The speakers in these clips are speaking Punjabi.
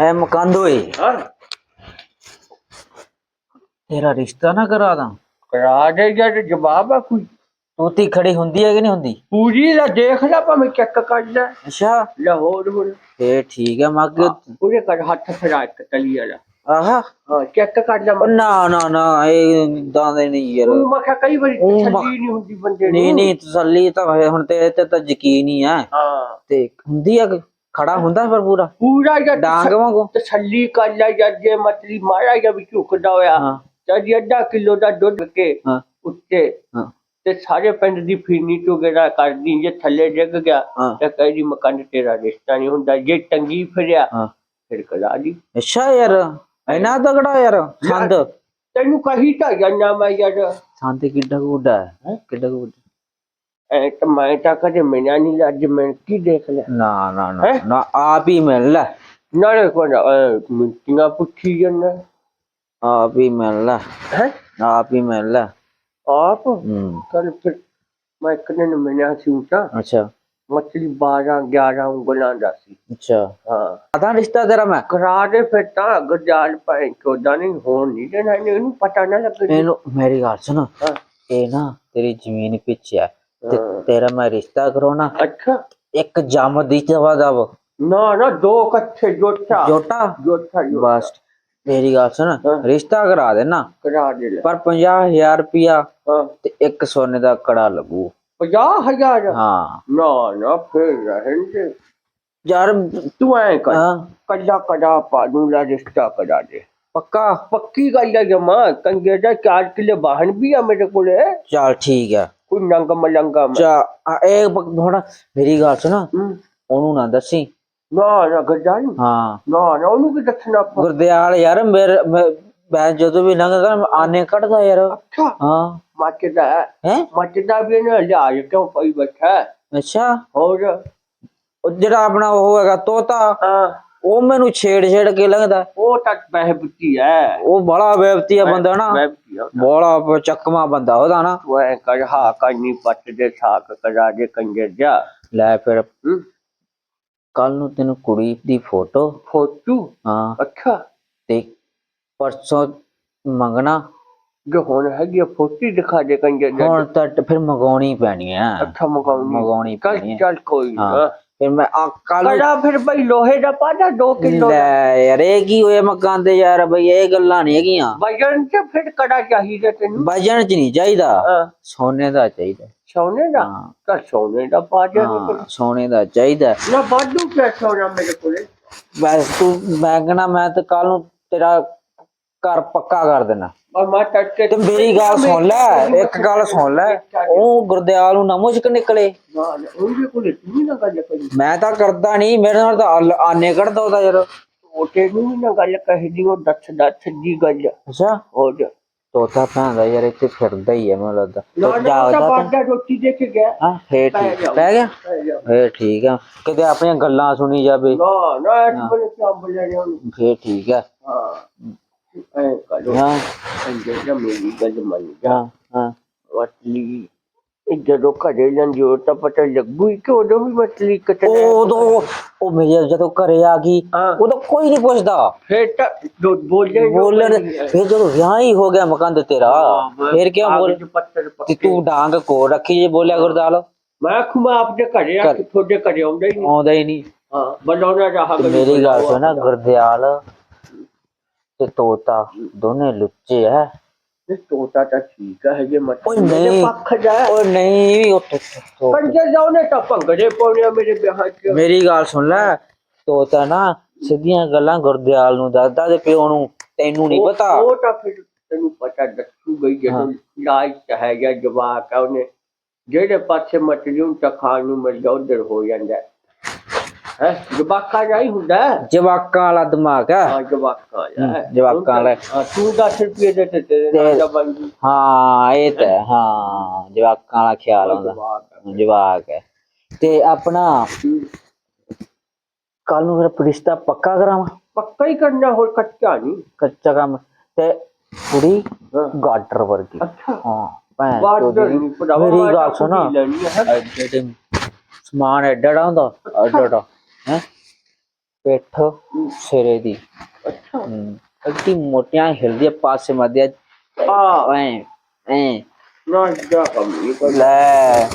ਐ ਮਕੰਦ ਓਏ। ਹਾਂ। ਤੇਰਾ ਰਿਸ਼ਤਾ ਨਾ ਕਰਾ ਦਾਂ। ਕਰਾ ਦੇ ਜਦ ਜਵਾਬ ਆ ਕੋਈ। ਤੂੰ ਤੀ ਖੜੀ ਹੁੰਦੀ ਹੈ ਕਿ ਨਹੀਂ ਹੁੰਦੀ? ਪੂਰੀ ਦਾ ਦੇਖ ਲੈ ਭਾਵੇਂ ਚੈੱਕ ਕਰ ਲੈ। ਅੱਛਾ। ਲਾਹੌਰ ਹੁਣ ਫੇਰ ਠੀਕ ਹੈ ਮੱਗ। ਉਹਦੇ ਕਰ ਹੱਥ ਫੜਾ ਕੇ ਤਲੀ ਵਾਲਾ। ਆਹਾ। ਹਾਂ ਚੈੱਕ ਕਰ ਲੈ। ਨਾ ਨਾ ਨਾ ਇਹ ਦਾਂਦੇ ਨਹੀਂ ਯਾਰ। ਉਹ ਮੈਂ ਕਿਹਾ ਕਈ ਵਾਰੀ ਤਸੱਲੀ ਨਹੀਂ ਹੁੰਦੀ ਬੰਦੇ ਨੂੰ। ਨਹੀਂ ਨਹੀਂ ਤਸੱਲੀ ਤਾਂ ਹੋਏ ਹੁਣ ਤੇਰੇ ਤੇ ਤਾਂ ਯਕੀਨ ਹੀ ਹੈ ਹਾਂ। ਤੇ ਹੁੰਦੀ ਆ ਕਿ ਖੜਾ ਹੁੰਦਾ ਪਰ? ਪੂਰਾ ਪੂਰਾ ਜਦ ਡਾਂਗ ਵਾਂਗੂ? ਤਸੱਲੀ ਕਰ ਲੈ ਜਦ ਜੇ ਮਤਲੀ ਮਾਰਾ ਜਾਂ ਵੀ ਝੁਕਦਾ ਹੋਇਆ। ਹਾਂ। ਜਦ ਅੱਧਾ ਕਿਲੋ ਦਾ ਦੁੱਧ ਕੇ ਹਾਂ। ਉੱਤੇ। ਹਾਂ। ਤੇ ਸਾਰੇ ਪਿੰਡ ਦੀ ਫੀਨੀ ਤੋਂ ਗੇੜਾ ਕਰਦੀ ਜੇ ਥੱਲੇ ਡਿੱਗ ਗਿਆ ਤਾਂ ਕਹਿੰਦੀ ਮਕੰਦ ਤੇਰਾ ਰਿਸ਼ਤਾ ਨਹੀਂ ਹੁੰਦਾ। ਜੇ ਟੰਗੀ ਫਿਰਿਆ ਹਾਂ। ਫਿਰ ਕਲਾ ਦੀ ਅੱਛਾ ਯਾਰ ਇੰਨਾ ਤਗੜਾ ਯਾਰ ਸੰਦ। ਤੈਨੂੰ ਕਹੀ ਤਾਂ ਜਾਨਾ ਮੈਂ ਯਾਰ। ਸੰਦ ਕਿੱਡਾ ਵੱਡਾ ਹੈ ਕਿੱਡਾ ਵੱਡਾ। ਐ ਮੈਂ ਤਾਂ ਕਦੇ ਮਿਲਿਆ ਨਹੀਂ ਲੱਜ ਮੈਂ ਕੀ ਦੇਖ ਲਿਆ? ਨਾ ਨਾ ਨਾ ਹੈਂ? ਨਾ ਆਪ ਹੀ ਮਿਲ ਲੈ। ਨਾਲੇ ਕੋਣ ਮਿੰਟੀਆਂ ਪੁੱਛੀ ਜਾਂਦਾ। ਆਪ ਹੀ ਮਿਲ ਲੈ। ਹੈ? ਆਪ ਹੀ ਮਿਲ ਲੈ। ਆਪ? ਹੂੰ। ਕੱਲ ਫਿਰ ਮੈਂ ਕਦੇ ਨੂੰ ਮਿਲਿਆ ਸੀ ਤਾਂ ਅੱਛਾ। ਮਤਲੀ 12 11 ਉਂਗਲਾਂ ਦਾ ਸੀ। ਅੱਛਾ। ਹਾਂ। ਆਦਾ ਰਿਸ਼ਤਾ ਤੇਰਾ ਮੈਂ? ਕਰਾ ਦੇ ਫਿਰ ਤਾਂ ਗਜਾਲ ਭਾਈ ਚੋਦਾ ਨਹੀਂ ਹੋਣ ਨਹੀਂ ਦੇਣਾ ਇਹਨੂੰ ਪਤਾ ਨਾ ਲੱਗੇ। ਇਹਨੂੰ ਮੇਰੀ ਗੱਲ ਸੁਣ। ਹਾਂ। ਇਹ ਨਾ ਤੇਰੀ ਜ਼ਮੀਨ ਪਿੱਛੇ ਹੈ ਤੇ ਹਾਂ। ਤੇਰਾ ਮੈਂ ਰਿਸ਼ਤਾ ਕਰਾਉਣਾ। ਅੱਛਾ। ਇੱਕ ਜੰਮ ਦੀ ਚਵਾ ਦਵ ਨਾ ਨਾ ਦੋ ਕੱਠੇ ਜੋਟਾ ਜੋਟਾ ਜੋਟਾ ਜੋਟਾ। ਬਸ ਮੇਰੀ ਗੱਲ ਸੁਣ ਹਾਂ। ਰਿਸ਼ਤਾ ਕਰਾ ਦੇਣਾ। ਕਰਾ ਦੇ ਲੈ। ਪਰ 50000 ਰੁਪਿਆ ਹਾਂ। ਤੇ ਇੱਕ ਸੋਨੇ ਦਾ ਕੜਾ ਲੱਗੂ। 50000 ਹਾਂ। ਨਾ ਨਾ ਫਿਰ ਰਹਿਣ ਦੇ। ਯਾਰ ਤੂੰ ਐ ਕਰ। ਹਾਂ। ਕੱਲਾ ਕੜਾ ਪਾ ਦੂੰ ਲਾ ਰਿਸ਼ਤਾ ਕਰਾ ਦੇ। ਪੱਕਾ? ਪੱਕੀ ਗੱਲ ਹੈ ਜਮਾ। ਕੰਗੇ ਦਾ 4 ਕਿਲੋ ਵਾਹਨ ਵੀ ਆ ਮੇਰੇ ਕੋਲੇ। ਚੱਲ ਠੀਕ ਹੈ। ਕੋਈ ਨੰਗ ਮਲੰਗਾ ਮੈਂ। ਚਾ ਆ ਇਹ ਪ- ਹੁਣ ਮੇਰੀ ਗੱਲ ਸੁਣ। ਹੂੰ। ਉਹਨੂੰ ਨਾ ਦੱਸੀ। ਨਾ ਨਾ ਗਜਾਈ ਹਾਂ। ਨਾ ਨਾ ਉਹਨੂੰ ਕੀ ਦੱਸਣਾ ਆਪਾਂ। ਗੁਰਦਿਆਲ ਯਾਰ ਮੇਰੇ ਮੈਂ- ਮੈਂ ਜਦੋਂ ਵੀ ਲੰਘਦਾ ਮੈਂ ਆਨੇ ਕੱਢਦਾ ਯਾਰ। ਅੱਛਾ। ਹਾਂ। ਮੱਚਦਾ ਹੈ। ਹੈ? ਮੱਚਦਾ ਵੀ ਨਾ ਲਿਆ ਕਿਉਂ ਪਈ ਬੈਠਾ ਹੈ? ਅੱਛਾ। ਹੋਰ? ਉਹ ਜਿਹੜਾ ਆਪਣਾ ਉਹ ਹੈਗਾ ਤੋਤਾ। ਹਾਂ। ਉਹ ਮੈਨੂੰ ਛੇੜ ਛੇੜ ਕੇ ਲੰਘਦਾ। ਉਹ ਤਾਂ ਬਹਿਬਤੀ ਹੈ ਉਹ ਬੜਾ ਬੇਵਤੀਆ ਬੰਦਾ ਨਾ। ਬਹਿਬਤੀ ਬੜਾ ਚੱਕਮਾ ਬੰਦਾ ਉਹਦਾ ਨਾ। ਉਹ ਐ ਕਰ ਹਾ ਕੰਨੀ ਪੱਟ ਦੇ ਸਾਕ ਕਰਾ ਦੇ ਕੰਜਰ ਜਾ। ਲੈ ਫਿਰ। ਹੂੰ। ਕੱਲ ਨੂੰ ਤੈਨੂੰ ਕੁੜੀ ਦੀ ਫੋਟੋ। ਫੋਟੂ? ਹਾਂ। ਅੱਛਾ। ਤੇ ਪਰਸੋਂ ਮੰਗਣਾ। ਜੋ ਹੁਣ ਹੈਗੀ ਆ, ਫੋਟੀ ਦਿਖਾ ਦੇ ਕੰਜਰ ਜਾ। ਹੁਣ ਤਾਂ ਟ- ਫਿਰ ਮੰਗਾਉਣੀ ਪੈਣੀ ਆ ਅੱਛਾ ਮਗਾਉਣੀ। ਪੈਣੀ ਆ ਚੱਲ ਕੋਈ ਹਾਂ। ਫਿਰ ਮੈਂ ਆ ਕੱਲ ਕੜਾ ਫਿਰ ਬਈ ਲੋਹੇ ਦਾ ਪਾਦਾ 2 ਕਿਲੋ ਲੈ ਯਾਰ ਇਹ ਕੀ ਹੋਇਆ ਮਕਾਨ ਦੇ ਯਾਰ? ਬਈ ਇਹ ਗੱਲਾਂ ਨਹੀਂ ਹੈਗੀਆਂ। ਵਜਨ ਤੇ ਫਿਰ ਕੜਾ ਚਾਹੀਦਾ ਤੈਨੂੰ? ਵਜਨ ਚ ਨਹੀਂ ਚਾਹੀਦਾ। ਸੋਨੇ ਦਾ ਚਾਹੀਦਾ। ਸੋਨੇ ਦਾ? ਤਾਂ ਸੋਨੇ ਦਾ ਪਾ ਦੇ। ਹਾਂ ਸੋਨੇ ਦਾ ਚਾਹੀਦਾ। ਨਾ ਬਾਦੂ ਪਿਆ ਸੋਨਾ ਮੇਰੇ ਕੋਲੇ। ਬਸ ਤੂੰ ਮੈਂ ਕਹਣਾ ਮੈਂ ਤੇ ਕੱਲ ਨੂੰ ਤੇਰਾ ਘਰ ਪੱਕਾ ਕਰ ਦੇਣਾ। ਤੇ ਮੇਰੀ ਗੱਲ ਸੁਣ ਲੈ ਇੱਕ ਗੱਲ ਸੁਣ ਲੈ। ਉਹ ਗੁਰਦਿਆਲ ਨੂੰ ਨਾ ਮੁਸ਼ਕ ਨਿਕਲੇ। ਨਾ ਨਾ, ਉਹਦੇ ਕੋਲੇ ਤੂੰ ਵੀ ਨਾ ਗੱਲ ਕਰੀ ਮੈਂ ਤਾਂ ਕਰਦਾ ਨਹੀਂ ਮੇਰੇ ਨਾਲ ਤਾਂ ਆਲ- ਆਨੇ ਕੱਢਦਾ ਉਹਦਾ ਯਾਰ। ਉਹ ਤੈਨੂੰ ਵੀ ਨਾ ਗੱਲ ਕਹੀ ਦੀ ਉਹ ਦੱਸ ਦੱਸ ਦੀ ਗੱਲ। ਅੱਛਾ। ਹੋ ਜਾ ਤੋਤਾ ਭੈਂਦਾ ਯਾਰ ਇੱਥੇ ਫਿਰਦਾ ਹੀ ਹੈ ਮੈਨੂੰ ਲੱਗਦਾ। ਨਾ ਤੂੰ ਨਾ ਜਾ ਤਾਂ ਉਹਦਾ ਬਾਦਾ ਰੋਟੀ ਦੇ ਕੇ ਗਿਆ। ਹਾਂ ਫੇਰ ਪੈ ਠੀਕ। ਜਾਓ। ਪੈ ਗਿਆ? ਪੈ ਜਾ। ਫੇਰ ਠੀਕ ਆ। ਕਿਤੇ ਆਪਣੀਆਂ ਗੱਲਾਂ ਸੁਣੀ ਜਾਵੇ। ਨਾ ਨਾ ਇਹ ਬੜੇ ਕਿਆ ਬੋਲਿਆ ਰਿਹਾ ਉਹਨੂੰ। ਫੇਰ ਠੀਕ ਆ। ਹਾਂ। ਐ ਕਰੋ ਹਾਂ ਅੰਜੇ ਦਾ ਮੇਰੀ ਗੱਲ ਮੰਨ ਜਾ ਹਾਂ। ਹਾਂ ਮਤਲੀ ਇਹ ਜਦੋਂ ਘਰੇ ਜਾਂਦੀ ਉਹ ਤਾਂ ਪਤਾ ਲੱਗੂ ਹੀ ਕਿ ਉਦੋਂ ਵੀ ਮਤਲੀ ਕਟਣਾ ਉਦੋਂ ਉਹ ਮੇਰੇ ਜਦੋਂ ਘਰੇ ਆ ਗਈ ਹਾਂ। ਉਦੋਂ ਕੋਈ ਨਹੀਂ ਪੁੱਛਦਾ। ਫੇਰ ਤਾਂ ਦੋ ਬੋਲੇ ਬੋਲਣ ਫੇਰ ਜਦੋਂ ਵਿਆਹ ਹੀ ਹੋ ਗਿਆ ਮਕੰਦ ਤੇਰਾ ਫੇਰ ਕਿਉਂ ਬੋਲ ਪੱਤਰ ਤੇ ਡਾਂਗ ਕੋ ਰੱਖੀ ਜੇ ਬੋਲਿਆ ਗੁਰਦਾਲ ਮੈਂ ਖੁਮਾ ਆਪਦੇ ਘਰੇ ਆ ਕੇ ਤੁਹਾਡੇ ਘਰੇ ਆਉਂਦਾ ਹੀ ਨਹੀਂ। ਆਉਂਦਾ ਹੀ ਨਹੀਂ। ਹਾਂ ਬਲੋਣਾ ਰਹਾ ਮੇਰੀ ਗੱਲ ਸੁਣ ਗੁਰਦਿਆਲ। ਤੇ ਤੋਤਾ ਦੋਨੇ ਲੁੱਚੇ ਐ। ਇਹ ਤੋਤਾ ਤਾਂ ਠੀਕ ਹੈ ਜੇ ਮਤ ਓਏ ਨਹੀਂ। ਪੱਖ ਜਾ ਓ ਨਹੀਂ ਉਹ ਤੋ- ਤੋ- ਤੋ- ਕੰਜਰ ਜਾਉਨੇ ਤਾਂ ਭੰਗੜੇ ਪਾਉਣੇ ਮੇਰੇ ਵਿਆਹ 'ਚ। ਮੇਰੀ ਗੱਲ ਸੁਣ ਲੈ ਤੋਤਾ ਨਾ ਸਿੱਧੀਆਂ ਗੱਲਾਂ ਗੁਰਦਿਆਲ ਨੂੰ ਦੱਸਦਾ ਤੇ ਪਿਓ ਨੂੰ ਤੈਨੂੰ ਨਹੀਂ ਉਹ- ਪਤਾ। ਉਹ ਤਾਂ ਫਿਰ ਤੈਨੂੰ ਪਤਾ ਦੱਸੂ ਗਈ ਜਦੋਂ ਲਾਜ ਹੈ ਜਾਂ ਜਵਾਕ ਆ ਉਹਨੇ। ਜਿਹੜੇ ਪਾਸੇ ਮਟਰੀਉਂ ਤਾਂ ਖਾਣ ਨੂੰ ਮਿਲ ਜਾ ਉਧਰ ਹੋ ਜਾਂਦਾ। ਹੈ ਜਵਾਕਾ ਜਾਈ ਹੁੰਦਾ ਹੈ। ਜਵਾਕਾਂ ਵਾਲਾ ਦਿਮਾਗ ਆ ਹਾਂ ਜਵਾਕਾ ਜਾ ਜਵਾਕਾਂ ਵਾਲਾ। ਹਾਂ ਤੂੰ 10 ਰੁਪਏ ਦੇ ਤੇ ਤੇਰੇ ਨਾਲ ਹਾਂ ਇਹ ਤਾਂ ਹੈ, ਹਾਂ ਜਵਾਕਾਂ ਵਾਲਾ ਖਿਆਲ ਆਉਂਦਾ। ਜਵਾਕ ਆ। ਹੈ ਤੇ ਆਪਣਾ ਕੱਲ ਨੂੰ ਫਿਰ ਰਿਸ਼ਤਾ ਪੱਕਾ ਕਰਾਵਾਂ? ਪੱਕਾ ਹੀ ਕਰਨਾ ਹੋਰ ਕੱਚਾ ਨਹੀਂ। ਕੱਚਾ ਕੰਮ। ਤੇ ਕੁੜੀ ਹਾਂ। ਗਾਡਰ ਵਰਗੀ। ਅੱਛਾ। ਹਾਂ ਭਰਾਵਾ ਮੇਰੀ ਗੱਲ ਸੁਣਾ। ਹੈ। ਸਮਾਨ ਐਡਾ ਐਡਾ ਹੁੰਦਾ। ਐਡਾ ਐਡਾ। ਹੈ? ਮੋਟੀਆਂ ਹਿਲਦੀਆਂ ਪਾਸੇ ਮਧਿਆ ਆ ਐ ਐ। ਨਾ ਜਾ ਕੰਮ ਇਹ ਕਰ ਲੈ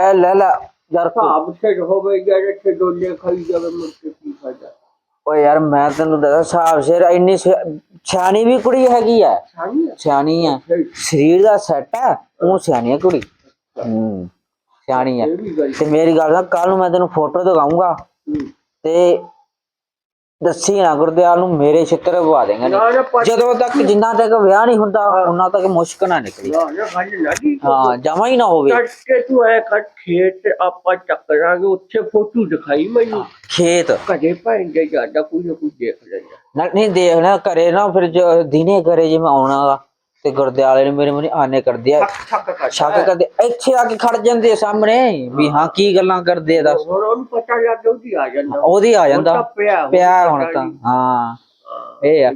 ਐ ਲੈ ਲੈ ਯਾਰ ਸਾਬ ਸੇ ਹੋਵੇ ਜਿਹੜੇ ਤੇ ਡੋਲੇ ਖਾਈ ਜਾਵੇ ਮੁੜ ਕੇ ਫਾਇਦਾ? ਓਏ ਯਾਰ ਮੈਂ ਤੈਨੂੰ ਦੱਸਾਂ ਸਾਹਬ ਸਿਰ ਇੰਨੀ ਸਿਆਣੀ ਵੀ ਕੁੜੀ ਹੈਗੀ ਆ ਸਿਆਣੀ ਆ ਸਰੀਰ ਦਾ ਸੈੱਟ ਆ ਉਹ ਸਿਆਣੀ ਆ ਕੁੜੀ। ਹੂੰ। ਸਿਆਣੀ ਆ ਤੇ ਮੇਰੀ ਗੱਲ ਸੁਣ ਕੱਲ ਨੂੰ ਮੈਂ ਤੈਨੂੰ ਫੋਟੋ ਦਿਖਾਉਂਗਾ। ਤੇ ਦੱਸੀ ਨਾ ਗੁਰਦਿਆਲ ਨੂੰ ਮੇਰੇ ਛਿੱਤਰ ਪਵਾ ਦੇਗਾ ਜਦੋਂ ਤੱਕ ਜਿੰਨਾ ਤੱਕ ਵਿਆਹ ਨਹੀਂ ਹੁੰਦਾ ਉਹਨਾਂ ਤੱਕ ਮੁਸ਼ਕ ਨਾ ਨਿਕਲੀ। ਹਾਂ ਜਮਾ ਹੀ ਨਾ ਹੋਵੇ। ਕੱਟ ਕੇ ਤੂੰ ਐ ਕੱਟ ਖੇਤ ਆਪਾਂ ਚੱਕਰਾਂਗੇ ਉੱਥੇ ਫੋਟੋ ਦਿਖਾਈ ਮੈਨੂੰ। ਖੇਤ। ਕਦੇ ਭਾਂਗੇ ਜ਼ਿਆਦਾ ਕੋਈ ਨਾ ਕੋਈ ਦੇਖ ਲੈਂਦਾ। ਨਹੀਂ ਦੇਖਣਾ ਘਰੇ ਨਾ ਫਿਰ ਜੋ ਦਿਨੇ ਘਰੇ ਜੇ ਮੈਂ ਆਉਣਾ ਗਾ। ਤੇ ਗੁਰਦਿਆਲੇ ਨੇ ਮੇਰੇ ਮੂਹਰੇ ਆਨੇ ਕਰਦੇ ਆ। ਸ਼ੱਕ ਕਰਦੇ ਇੱਥੇ ਆ ਕੇ ਖੜ ਜਾਂਦੇ ਆ ਸਾਹਮਣੇ। ਵੀ ਹਾਂ ਕੀ ਗੱਲਾਂ ਕਰਦੇ ਆ ਦੱਸ। ਹੁਣ ਉਹਨੂੰ ਪਤਾ ਲੱਗ ਗਿਆ ਉਹਦੀ ਆ ਜਾਂਦਾ। ਉਹਦੀ ਆ ਜਾਂਦਾ। ਪਿਆ ਹੁਣ ਤਾਂ ਹਾਂ, ਇਹ ਆ।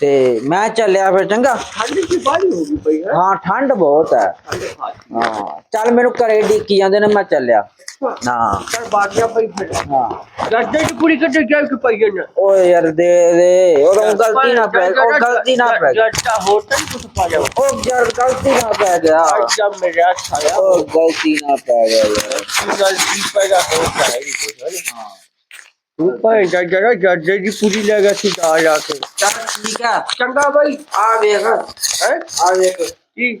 ਤੇ ਮੈਂ ਚੱਲਿਆ ਫਿਰ ਚੰਗਾ। ਠੰਡ ਦੀ ਬਾਰੀ ਹੋ ਗਈ ਪਈ ਹੈ? ਹਾਂ ਠੰਡ ਬਹੁਤ ਹੈ। ਹਾਂ ਚੱਲ ਮੈਨੂੰ ਘਰੇ ਡੀਕੀ ਜਾਂਦੇ ਨੇ ਮੈਂ ਚੱਲਿਆ। ਨਾ ਪਰ ਬਾਗਿਆ ਪਈ ਫਿਰ। ਹਾਂ। ਗੱਡੇ ਦੀ ਕੁੜੀ ਕੱਢ ਜਾ ਕੇ ਪਈ ਜਨ ਓਏ ਯਾਰ ਦੇ ਦੇ। ਉਹ ਗਲਤੀ ਨਾ ਪੈ ਉਹ ਗਲਤੀ ਨਾ ਪੈ। ਗੱਡਾ ਹੋਟਲ ਕੁਝ ਪਾ ਜਾ ਉਹ ਯਾਰ ਗਲਤੀ ਨਾ ਪੈ ਗਿਆ। ਅੱਛਾ ਮੇਰਾ ਛਾਇਆ ਉਹ ਗਲਤੀ ਨਾ ਪੈ ਗਿਆ ਯਾਰ। ਕੀ ਗੱਲ ਕੀ ਪੈਦਾ ਹੋ ਜਾਏਗੀ ਤੂੰ ਭਾਈ ਜਾ ਜਰਾ ਜੱਜੇ ਦੀ ਪੂਰੀ ਲੈ ਗਿਆ ਸੀ ਆ ਜਾ ਕੇ। ਚੱਲ ਠੀਕ ਆ। ਚੰਗਾ ਬਾਈ ਆ ਵੇਖ। ਹੈ? ਆ ਵੇਖ। ਕੀ?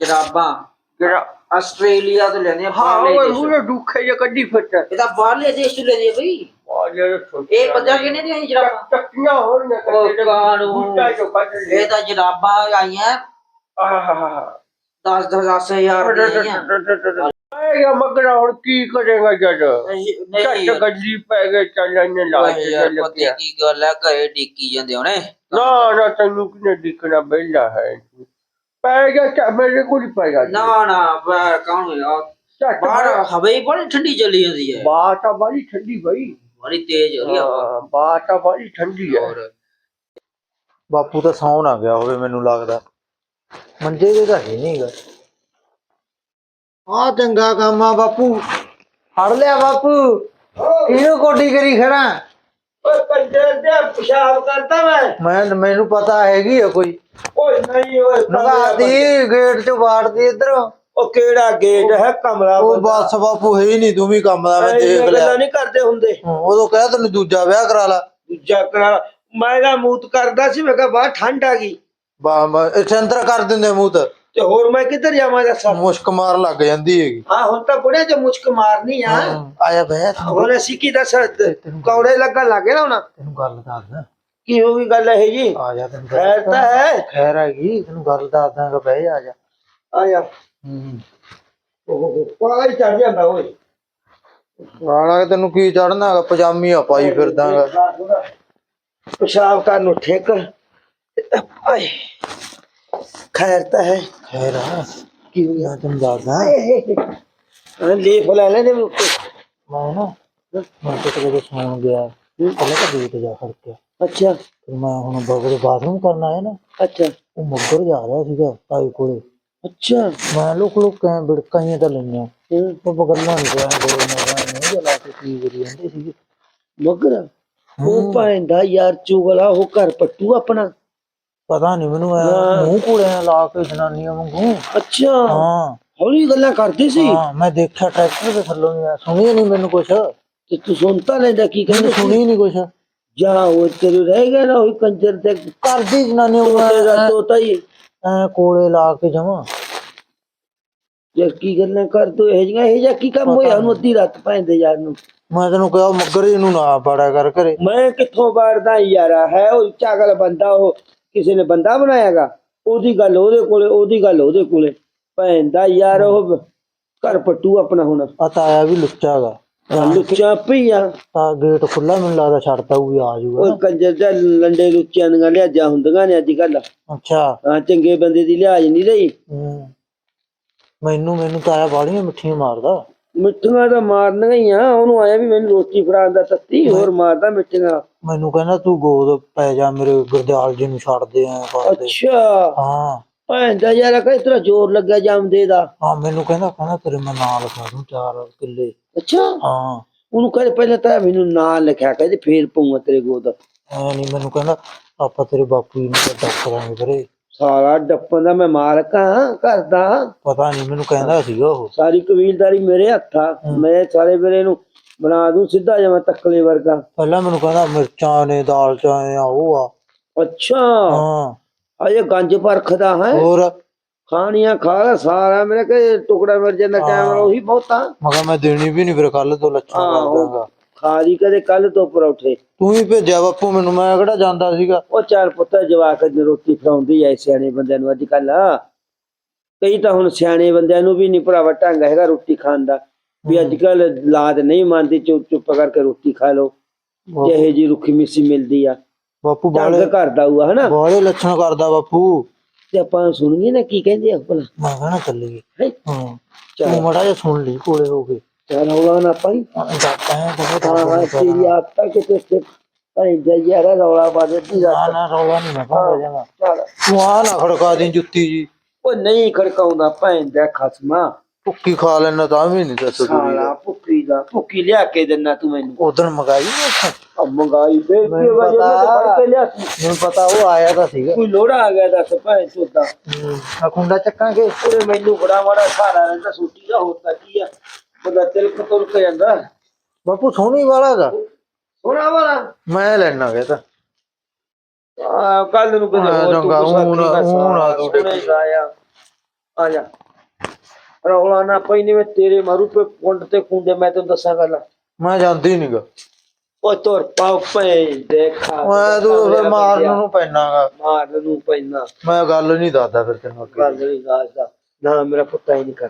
ਜਰਾਬਾਂ। ਜਰਾ ਆਸਟ੍ਰੇਲੀਆ ਤੋਂ ਲੈਣੇ ਹਾਂ ਬਾਹਰਲੇ ਉਹ ਮੂਰੇ ਦੁੱਖੇ ਜੇ ਕੱਢੀ ਫਿੱਟਾ ਇਹ ਤਾਂ ਬਾਹਰਲੇ ਦੇਸ਼ ਤੋਂ ਲੈਣੇ ਬਈ। ਆ ਇਹ ਪੰਜਾ ਕਿੰਨੇ ਦੀਆਂ ਜਰਾਬਾਂ? ਟੱਕੀਆਂ ਹੋਣ ਨਾ ਉਹ ਕਾਨੂੰ। ਬੂਟਾ ਜੋ ਕੱਢ ਲੈ ਇਹ ਤਾਂ ਜਰਾਬਾਂ ਆਈਆਂ। ਆਹਾ 10 10 ਹਜ਼ਾਰ ਦੀਆਂ। ਆਈਆਂ ਆਏਗਾ ਮਗਰਾ ਹੁਣ ਕੀ ਕਰੇਗਾ ਜਦ ਨਹੀਂ ਚੱਟ ਗੱਡੀ ਪੈ ਗਏ ਚੱਲਣ ਨੇ ਲਾ ਯਾਰ ਕੇ ਪਤਾ ਲੱਗਿਆ ਕੀ ਗੱਲ ਹੈ ਘਰੇ ਡੀਕੀ ਜਾਂਦੇ ਹੋਣੇ। ਨਾ ਨਾ ਤੈਨੂੰ ਕਿਨੇ ਦਿਖਣਾ ਬੈਲਾ ਹੈ ਪੈ ਗਿਆ ਚਾ ਮੇਰੇ ਕੋਲ ਹੀ ਪੈ ਗਿਆ ਨਾ ਨਾ ਬਾਹਰ ਕੌਣ ਹੋਇਆ? ਝੱਟ ਬਾਹਰ ਹਵਾ ਹੀ ਬੜੀ ਠੰਡੀ ਚੱਲੀ ਜਾਂਦੀ ਹੈ। ਬਾਤ ਆ ਬੜੀ ਠੰਡੀ ਬਈ। ਬੜੀ ਤੇਜ਼ ਹੋ ਰਹੀ ਹੈ ਹਵਾ। ਹਾਂ, ਬਾਤ ਆ ਬੜੀ ਠੰਡੀ ਹੈ। ਹੋਰ। ਬਾਪੂ ਤਾਂ ਸੌਂ ਨਾ ਗਿਆ ਹੋਵੇ ਮੈਨੂੰ ਲੱਗਦਾ। ਮੰਜੇ ਦੇ ਤਾਂ ਹੈ ਨਹੀਂਗਾ ਆ ਚੰਗਾ ਕੰਮ ਆ ਬਾਪੂ। ਫੜ ਲਿਆ ਬਾਪੂ। ਇਹਨੂੰ ਕੋਡੀ ਕਰੀ ਖੜਾ? ਓਏ ਕੰਜਰ ਦੇ ਪਿਸ਼ਾਬ ਕਰਦਾ ਮੈਂ। ਮੈਂ ਮੈਨੂੰ ਪਤਾ ਹੈਗੀ ਆ ਕੋਈ। ਓਏ ਨਹੀਂ ਓਏ ਨਗਾਤੀ ਗੇਟ ਚ ਵਾੜਦੀ ਇਧਰੋਂ। ਉਹ ਕਿਹੜਾ ਗੇਟ ਹੈ? ਕਮਰਾ ਉਹ ਬਸ ਬਾਪੂ ਹੈ ਹੀ ਨਹੀਂ ਤੂੰ ਵੀ ਕੰਮ ਦਾ ਮੈਂ ਦੇਖ ਲਿਆ। ਨਹੀਂ ਕਰਦੇ ਹੁੰਦੇ। ਉਦੋਂ ਕਹਿ ਤੈਨੂੰ ਦੂਜਾ ਵਿਆਹ ਕਰਾ ਲਾ। ਦੂਜਾ ਕਰਾ ਮੈਂ ਤਾਂ ਮੂਤ ਕਰਦਾ ਸੀ ਮੈਂ ਕਿਹਾ ਬਾਹਰ ਠੰਡ ਆ ਗਈ। ਬਾ ਇੱਥੇ ਅੰਦਰ ਕਰ ਦਿੰਦੇ ਮੂੰਹ ਤੇ ਹੋਰ ਮੈਂ ਕਿੱਧਰ ਜਾਵਾਂ ਦੱਸਾਂ ਮੁਸ਼ਕ ਮਾਰ ਲੱਗ ਜਾਂਦੀ ਹੈਗੀ ਹਾਂ ਹੁਣ ਤਾਂ ਬੁੜੇ ਚ ਮੁਸ਼ਕ ਮਾਰਨੀ ਆ ਹੂੰ, ਆਇਆ ਬਹਿ ਹੁਣ ਅਸੀਂ ਕੀ ਦੱਸ ਕੌੜੇ ਲੱਗਣ ਲੱਗੇ ਨਾ ਹੁਣ ਤੈਨੂੰ ਗੱਲ ਦੱਸਦਾ ਕੀ ਹੋ ਗਈ ਗੱਲ ਇਹ ਜੀ ਆ ਜਾ ਤੈਨੂੰ ਖੈਰ ਤਾਂ ਹੈ ਖੈਰ ਹੈਗੀ ਤੈਨੂੰ ਗੱਲ ਦੱਸਦਾ ਕਿ ਬਹਿ ਜਾ ਆ ਜਾ ਆਇਆ ਹੂੰ ਪਾਈ ਚੜ ਜਾਂਦਾ ਓਏ ਵਾਲਾ ਤੈਨੂੰ ਕੀ ਚੜਨਾ ਹੈਗਾ ਪਜਾਮੀ ਆ ਪਾਈ ਫਿਰਦਾਗਾ ਪਿਸ਼ਾਬ ਕਰਨ ਨੂੰ ਠੇਕ ਆਏ ਖੈਰ ਤਾਂ ਹੈ। ਖੈਰ ਆ। ਕੀ ਹੋ ਮੈਂ ਤੈਨੂੰ ਦੱਸਦਾ ਗਿਆ ਲੀਫ ਲੈ ਲੈਣੇ ਉੱਤੇ। ਮੈਂ ਨਾ ਮੈਂ ਤੇ ਕਦੇ ਸੌਣ ਗਿਆ। ਪਹਿਲਾਂ ਤਾਂ ਗੇਟ ਜਾ ਖੜ ਕੇ ਅੱਛਾ। ਫਿਰ ਮੈਂ ਹੁਣ ਬਗੜੇ ਬਾਥਰੂਮ ਕਰਨ ਆਇਆ ਨਾ। ਅੱਛਾ। ਉਹ ਮੱਗਰ ਜਾ ਰਿਹਾ ਸੀਗਾ ਤਾਈ ਕੋਲੇ। ਅੱਛਾ। ਮੈਂ ਲੋਕ ਲੋਕ ਕਾਂ ਬਿੜਕਾਈਆਂ ਤਾਂ ਲਈਆਂ। ਹੂੰ, ਉਹ ਬਗਲਾਂ ਨਹੀਂ ਪਿਆ ਦੋ ਮੈਂ ਨਹੀਂ ਜਲਾ ਕੇ ਕੀ ਕਰੀ ਜਾਂਦੇ ਸੀਗੇ। ਮਗਰ? ਉਹ ਭਾਂਦਾ ਯਾਰ ਚੁਗਲਾ ਉਹ ਘਰ ਪੱਟੂ ਆਪਣਾ। ਪਤਾ ਨਹੀਂ ਮੈਨੂੰ ਐ ਮੂੰਹ ਕੋਲੇ ਲਾ ਕੇ ਜਨਾਨੀਆਂ ਵਾਂਗੂ। ਅੱਛਾ। ਹਾਂ। ਹੌਲੀ ਗੱਲਾਂ ਕਰਦੇ ਸੀ। ਹਾਂ ਮੈਂ ਦੇਖਿਆ ਟਰੈਕਟਰ ਦੇ ਥੱਲੋਂ ਨਹੀਂ ਸੁਣੀ ਨਹੀਂ ਮੈਨੂੰ ਕੁਛ। ਤੇ ਤੂੰ ਸੁਣਤਾ ਲੈਂਦਾ ਕੀ ਕਹਿੰਦੇ ਮੈਨੂੰ ਸੁਣੀ ਨਹੀਂ ਕੁਛ। ਜਾ ਉਹ ਤੇਰੇ ਰਹਿ ਗਿਆ ਨਾ ਉਹ ਕੰਜਰ ਤੇ ਕਰਦੀ ਜਨਾਨੀ ਤੇਰਾ ਤੋਤਾ ਹੀ। ਐ ਕੋਲੇ ਲਾ ਕੇ ਜਮਾ ਜੇ ਕੀ ਗੱਲਾਂ ਕਰ ਤੂੰ ਇਹ ਜਿਹਾ ਇਹ ਜਿਹਾ ਕੀ ਕੰਮ ਹੋਇਆ? ਉਹਨੂੰ ਅੱਧੀ ਰਾਤ ਪੈਂਦੇ ਯਾਰ ਨੂੰ। ਮੈਂ ਤੈਨੂੰ ਕਿਹਾ ਮੱਗਰ ਇਹਨੂੰ ਨਾ ਬੜਾ ਕਰ ਘਰੇ। ਮੈਂ ਕਿੱਥੋਂ ਬਾੜਦਾ ਯਾਰਾ? ਹੈ ਉਹ ਚਾਗਲ ਬੰਦਾ ਉਹ। ਕਿਸੇ ਨੇ ਬੰਦਾ ਬਣਾਇਆਗਾ ਉਹਦੀ ਗੱਲ ਉਹਦੇ ਕੋਲੇ ਉਹਦੀ ਗੱਲ ਉਹਦੇ ਕੋਲੇ। ਪੈਂਦਾ ਯਾਰ ਉਹ ਘਰ ਪੱਟੂ ਆਪਣਾ ਹੁਣ। ਆ ਤਾਇਆ ਵੀ ਲੁੱਚਾਗਾ ਲੁੱਚਾ ਪਈਆ ਤਾਂ ਗੇਟ ਖੁੱਲਾ ਮੈਨੂੰ ਲੱਗਦਾ ਛੱਡਤਾ ਉਹ ਵੀ ਆ ਜਾਊਗਾ ਉਹ ਕੰਜਰ ਦੇ ਲੰਡੇ ਲੁੱਚਿਆਂ ਦੀਆਂ ਲਿਆਜਾਂ ਹੁੰਦੀਆਂ ਨੇ ਅੱਜ ਕੱਲ ਅੱਛਾ। ਹਾਂ ਚੰਗੇ ਬੰਦੇ ਦੀ ਲਿਹਾਜ਼ ਨਹੀਂ ਰਹੀ। ਮੈਨੂੰ ਮੈਨੂੰ ਤਾਇਆ ਬਾਲੀਆਂ ਮਿੱਠੀਆਂ ਮਾਰਦਾ। ਮਿੱਠੀਆਂ ਤਾਂ ਮਾਰਨੀਆਂ ਹੀ ਆ ਉਹਨੂੰ ਆਇਆ ਵੀ ਮੈਨੂੰ ਰੋਟੀ ਫੜਾਉਣ ਦਾ ਤੱਤੀ ਹੋਰ ਮਾਰਦਾ ਮਿੱਠੀਆਂ। ਮੈਨੂੰ ਕਹਿੰਦਾ ਤੂੰ ਗੋਦ ਪੈ ਜਾ ਮੇਰੇ ਗੁਰਦਿਆਲ ਜੀ ਨੂੰ ਛੱਡ ਦੇ ਐ ਕਰਦੇ ਅੱਛਾ। ਹਾਂ। ਭੈਂਦਾ ਯਾਰ ਕਹੇ ਤੇਰਾ ਜ਼ੋਰ ਲੱਗਿਆ ਜੰਮਦੇ ਦਾ। ਹਾਂ ਮੈਨੂੰ ਕਹਿੰਦਾ ਕਹਿੰਦਾ ਤੇਰੇ ਮੈਂ ਨਾਂ ਲਿਖਾ ਦੂੰ ਚਾਰ ਕਿੱਲੇ। ਅੱਛਾ। ਹਾਂ। ਉਹਨੂੰ ਕਹਿੰਦੇ ਪਹਿਲਾਂ ਤਾਂ ਮੈਨੂੰ ਨਾਂ ਲਿਖਿਆ ਕਹਿੰਦੇ ਫੇਰ ਪਊਗਾ ਤੇਰੇ ਗੋਦ। ਐ ਨਹੀਂ ਮੈਨੂੰ ਕਹਿੰਦਾ ਆਪਾਂ ਤੇਰੇ ਬਾਪੂ ਜੀ ਨੂੰ ਤਾਂ ਡੱਕ ਵੀਰੇ। ਸਾਰਾ ਡੱਪਾਂ ਦਾ ਮੈਂ ਮਾਲਕ ਹਾਂ ਘਰ ਦਾ ਪਤਾ ਨਹੀਂ ਮੈਨੂੰ ਕਹਿੰਦਾ ਸੀਗਾ ਉਹ। ਸਾਰੀ ਕਬੀਲਦਾਰੀ ਮੇਰੇ ਹੱਥਾਂ ਮੈਂ ਸਾਰੇ ਵੇਲੇ ਨੂੰ ਬਣਾ ਦੂੰ ਸਿੱਧਾ ਜਿਵੇਂ ਤੱਕਲੇ ਵਰਗਾ। ਪਹਿਲਾਂ ਮੈਨੂੰ ਕਹਿੰਦਾ ਮਿਰਚਾਂ ਨੇ ਦਾਲ ਚ ਆ ਉਹ ਆ। ਅੱਛਾ। ਹਾਂ। ਅਜੇ ਗੰਜ ਪਰਖਦਾ ਹੈ। ਹੋਰ? ਖਾਣੀਆਂ ਖਾ ਲੈ ਸਾਰਾ। ਮੇਰੇ ਕੇ ਟੁਕੜਾ ਮਿਰ ਜਾਂਦਾ ਟਾਈਮ ਉਹੀ ਬਹੁਤਾ। ਮਗਾ ਮੈਂ ਦੇਣੀ ਵੀ ਨਹੀਂ ਫਿਰ ਕੱਲ ਤੋਂ ਲੱਛਣ ਕਰ। ਦਾਂਗਾ। ਖਾ ਲਈ ਕਦੇ ਕੱਲ ਤੋਂ ਪਰੌਠੇ। ਤੂੰ ਹੀ ਭੇਜਿਆ ਬਾਪੂ ਮੈਨੂੰ ਮੈਂ ਕਿਹੜਾ ਜਾਂਦਾ ਸੀਗਾ? ਉਹ ਚਾਰ ਪੁੱਤਰ ਜਵਾਕ ਦੀ ਰੋਟੀ ਖਵਾਉਂਦੀ ਐ ਸਿਆਣੇ ਬੰਦਿਆਂ ਨੂੰ ਅੱਜ ਕੱਲ ਕਈ ਤਾਂ ਹੁਣ ਸਿਆਣੇ ਬੰਦਿਆਂ ਨੂੰ ਵੀ ਨਹੀਂ ਭਰਾਵਾ ਢੰਗ ਹੈਗਾ ਰੋਟੀ ਖਾਣ ਦਾ ਵੀ ਅੱਜ ਕੱਲ ਲਾਦ ਨਹੀਂ ਮੰਨਦੀ ਚੁੱਪ ਚੁੱਪ ਕਰਕੇ ਰੋਟੀ ਖਾ ਲਓ। ਜਿਹੇ ਜੀ ਰੁੱਖੀ ਮਿੱਸੀ ਮਿਲਦੀ ਆ। ਬਾਪੂ ਬਾਲੇ ਘਰ ਦਾ ਹੁਆ ਹਨਾ? ਬਾਲੇ ਲੱਛਣ ਕਰਦਾ ਬਾਪੂ। ਤੇ ਆਪਾਂ ਸੁਣੀਏ ਨਾ ਕੀ ਕਹਿੰਦੇ ਆ ਭਲਾ? ਮੈਂ ਕਹਣਾ ਚੱਲੀਏ। ਹੈਂ? ਹਾਂ। ਤੂੰ ਮੜਾ ਜਿਹਾ ਸੁਣ ਲਈ ਕੋਲੇ ਹੋ ਕੇ। ਚੱਲ ਹੌਲਾ ਨਾ ਪਾਈ। ਜਾਤਾ ਹੈ ਬਹੁਤ ਹਾਂ ਹਾਂ ਤੇਰੀ ਆਪ ਕਿਤੇ ਤੇ ਭਾਈ ਜਈਆ ਰੌਲਾ ਪਾ ਦਿੱਤੀ ਨਾ ਰਾਤ। ਨਾ ਰੌਲਾ ਨਹੀਂ ਮੈਂ ਪਾਉਂਦਾ ਜਾਗਾ ਚੱਲ। ਤੂੰ ਆ ਨਾ ਖੜਕਾ ਦੀ ਜੁੱਤੀ ਜੀ। ਉਹ ਨਹੀਂ ਖੜਕਾਉਂਦਾ ਭੈਣ ਦਾ ਖਸਮਾ। ਭੁੱਕੀ ਖਾ ਲੈਣਾ ਤਾਂ ਵੀ ਨਹੀਂ ਦੱਸ ਸਾਲਾ ਭੁੱਕੀ ਦਾ ਭੁੱਕੀ ਲਿਆ ਕੇ ਦਿੰਨਾ ਤੂੰ ਮੈਨੂੰ। ਉਦੋਂ ਮਗਾਈ ਮੰਗਾਈ ਵਜੇ ਮੈਂ ਪਤਾ। ਫੜ ਕੇ ਲਿਆ ਸੀ। ਮੈਨੂੰ ਪਤਾ ਉਹ ਆਇਆ ਤਾਂ ਸੀਗਾ। ਕੋਈ ਲੋੜਾ ਆ ਗਿਆ ਦੱਸ ਭੈਣ ਚੋਦਾ ਆ ਚੱਕਾਂਗੇ? ਉਹਨੇ ਮੈਨੂੰ ਬੜਾ ਮਾੜਾ ਸਹਾਰਾ ਰਹਿੰਦਾ ਸੂਟੀ ਦਾ ਕੀ ਆ। ਬੰਦਾ ਤਿਲਕ ਤੁਲਕ ਜਾਂਦਾ। ਬਾਪੂ ਸੋਹਣੀ ਵਾਲਾ ਦਾ ਸੋਹਣਾ ਵਾਲਾ? ਮੈਂ ਲੈਣਾ ਗਿਆ ਤਾਂ। ਆ ਕੱਲ ਨੂੰ ਹਾਂ, ਹੋਰ ਤੂੰ ਚੰਗਾ, ਕੁਛ ਊਂ ਨਾ- ਆਖੀ ਊਂ ਨਾ ਤੂੰ ਸੋਹਣਾ ਹੀ ਗਾਇਆ ਆ ਜਾ। ਰੌਲਾ ਨਾ ਪਈ ਨੀ ਮੈਂ ਤੇਰੇ ਮਾਰੂ ਪੇ ਪੁੰਡ ਤੇ ਕੁੰਡੇ ਮੈਂ ਤੈਨੂੰ ਦੱਸਾਂ ਗੱਲ। ਮੈਂ ਜਾਂਦੀ ਨਹੀਂਗਾ ਉਹ ਤੋਰ ਪਾਉ ਪੈ ਦੇਖਾ ਮੈਂ ਤੂੰ ਫਿਰ ਮਾਰਨ ਨੂੰ ਪੈਣਾਗਾ ਮਾਰਨ ਨੂੰ ਪੈਣਾ। ਮੈਂ ਗੱਲ ਨਹੀਂ ਦੱਸਦਾ ਫਿਰ ਤੈਨੂੰ ਅੱਗੇ। ਗੱਲ ਨਹੀਂ ਦੱਸਦਾ। ਨਾ ਮੇਰਾ ਪੁੱਤਾ ਹੀ ਨਹੀਂ ਕਰ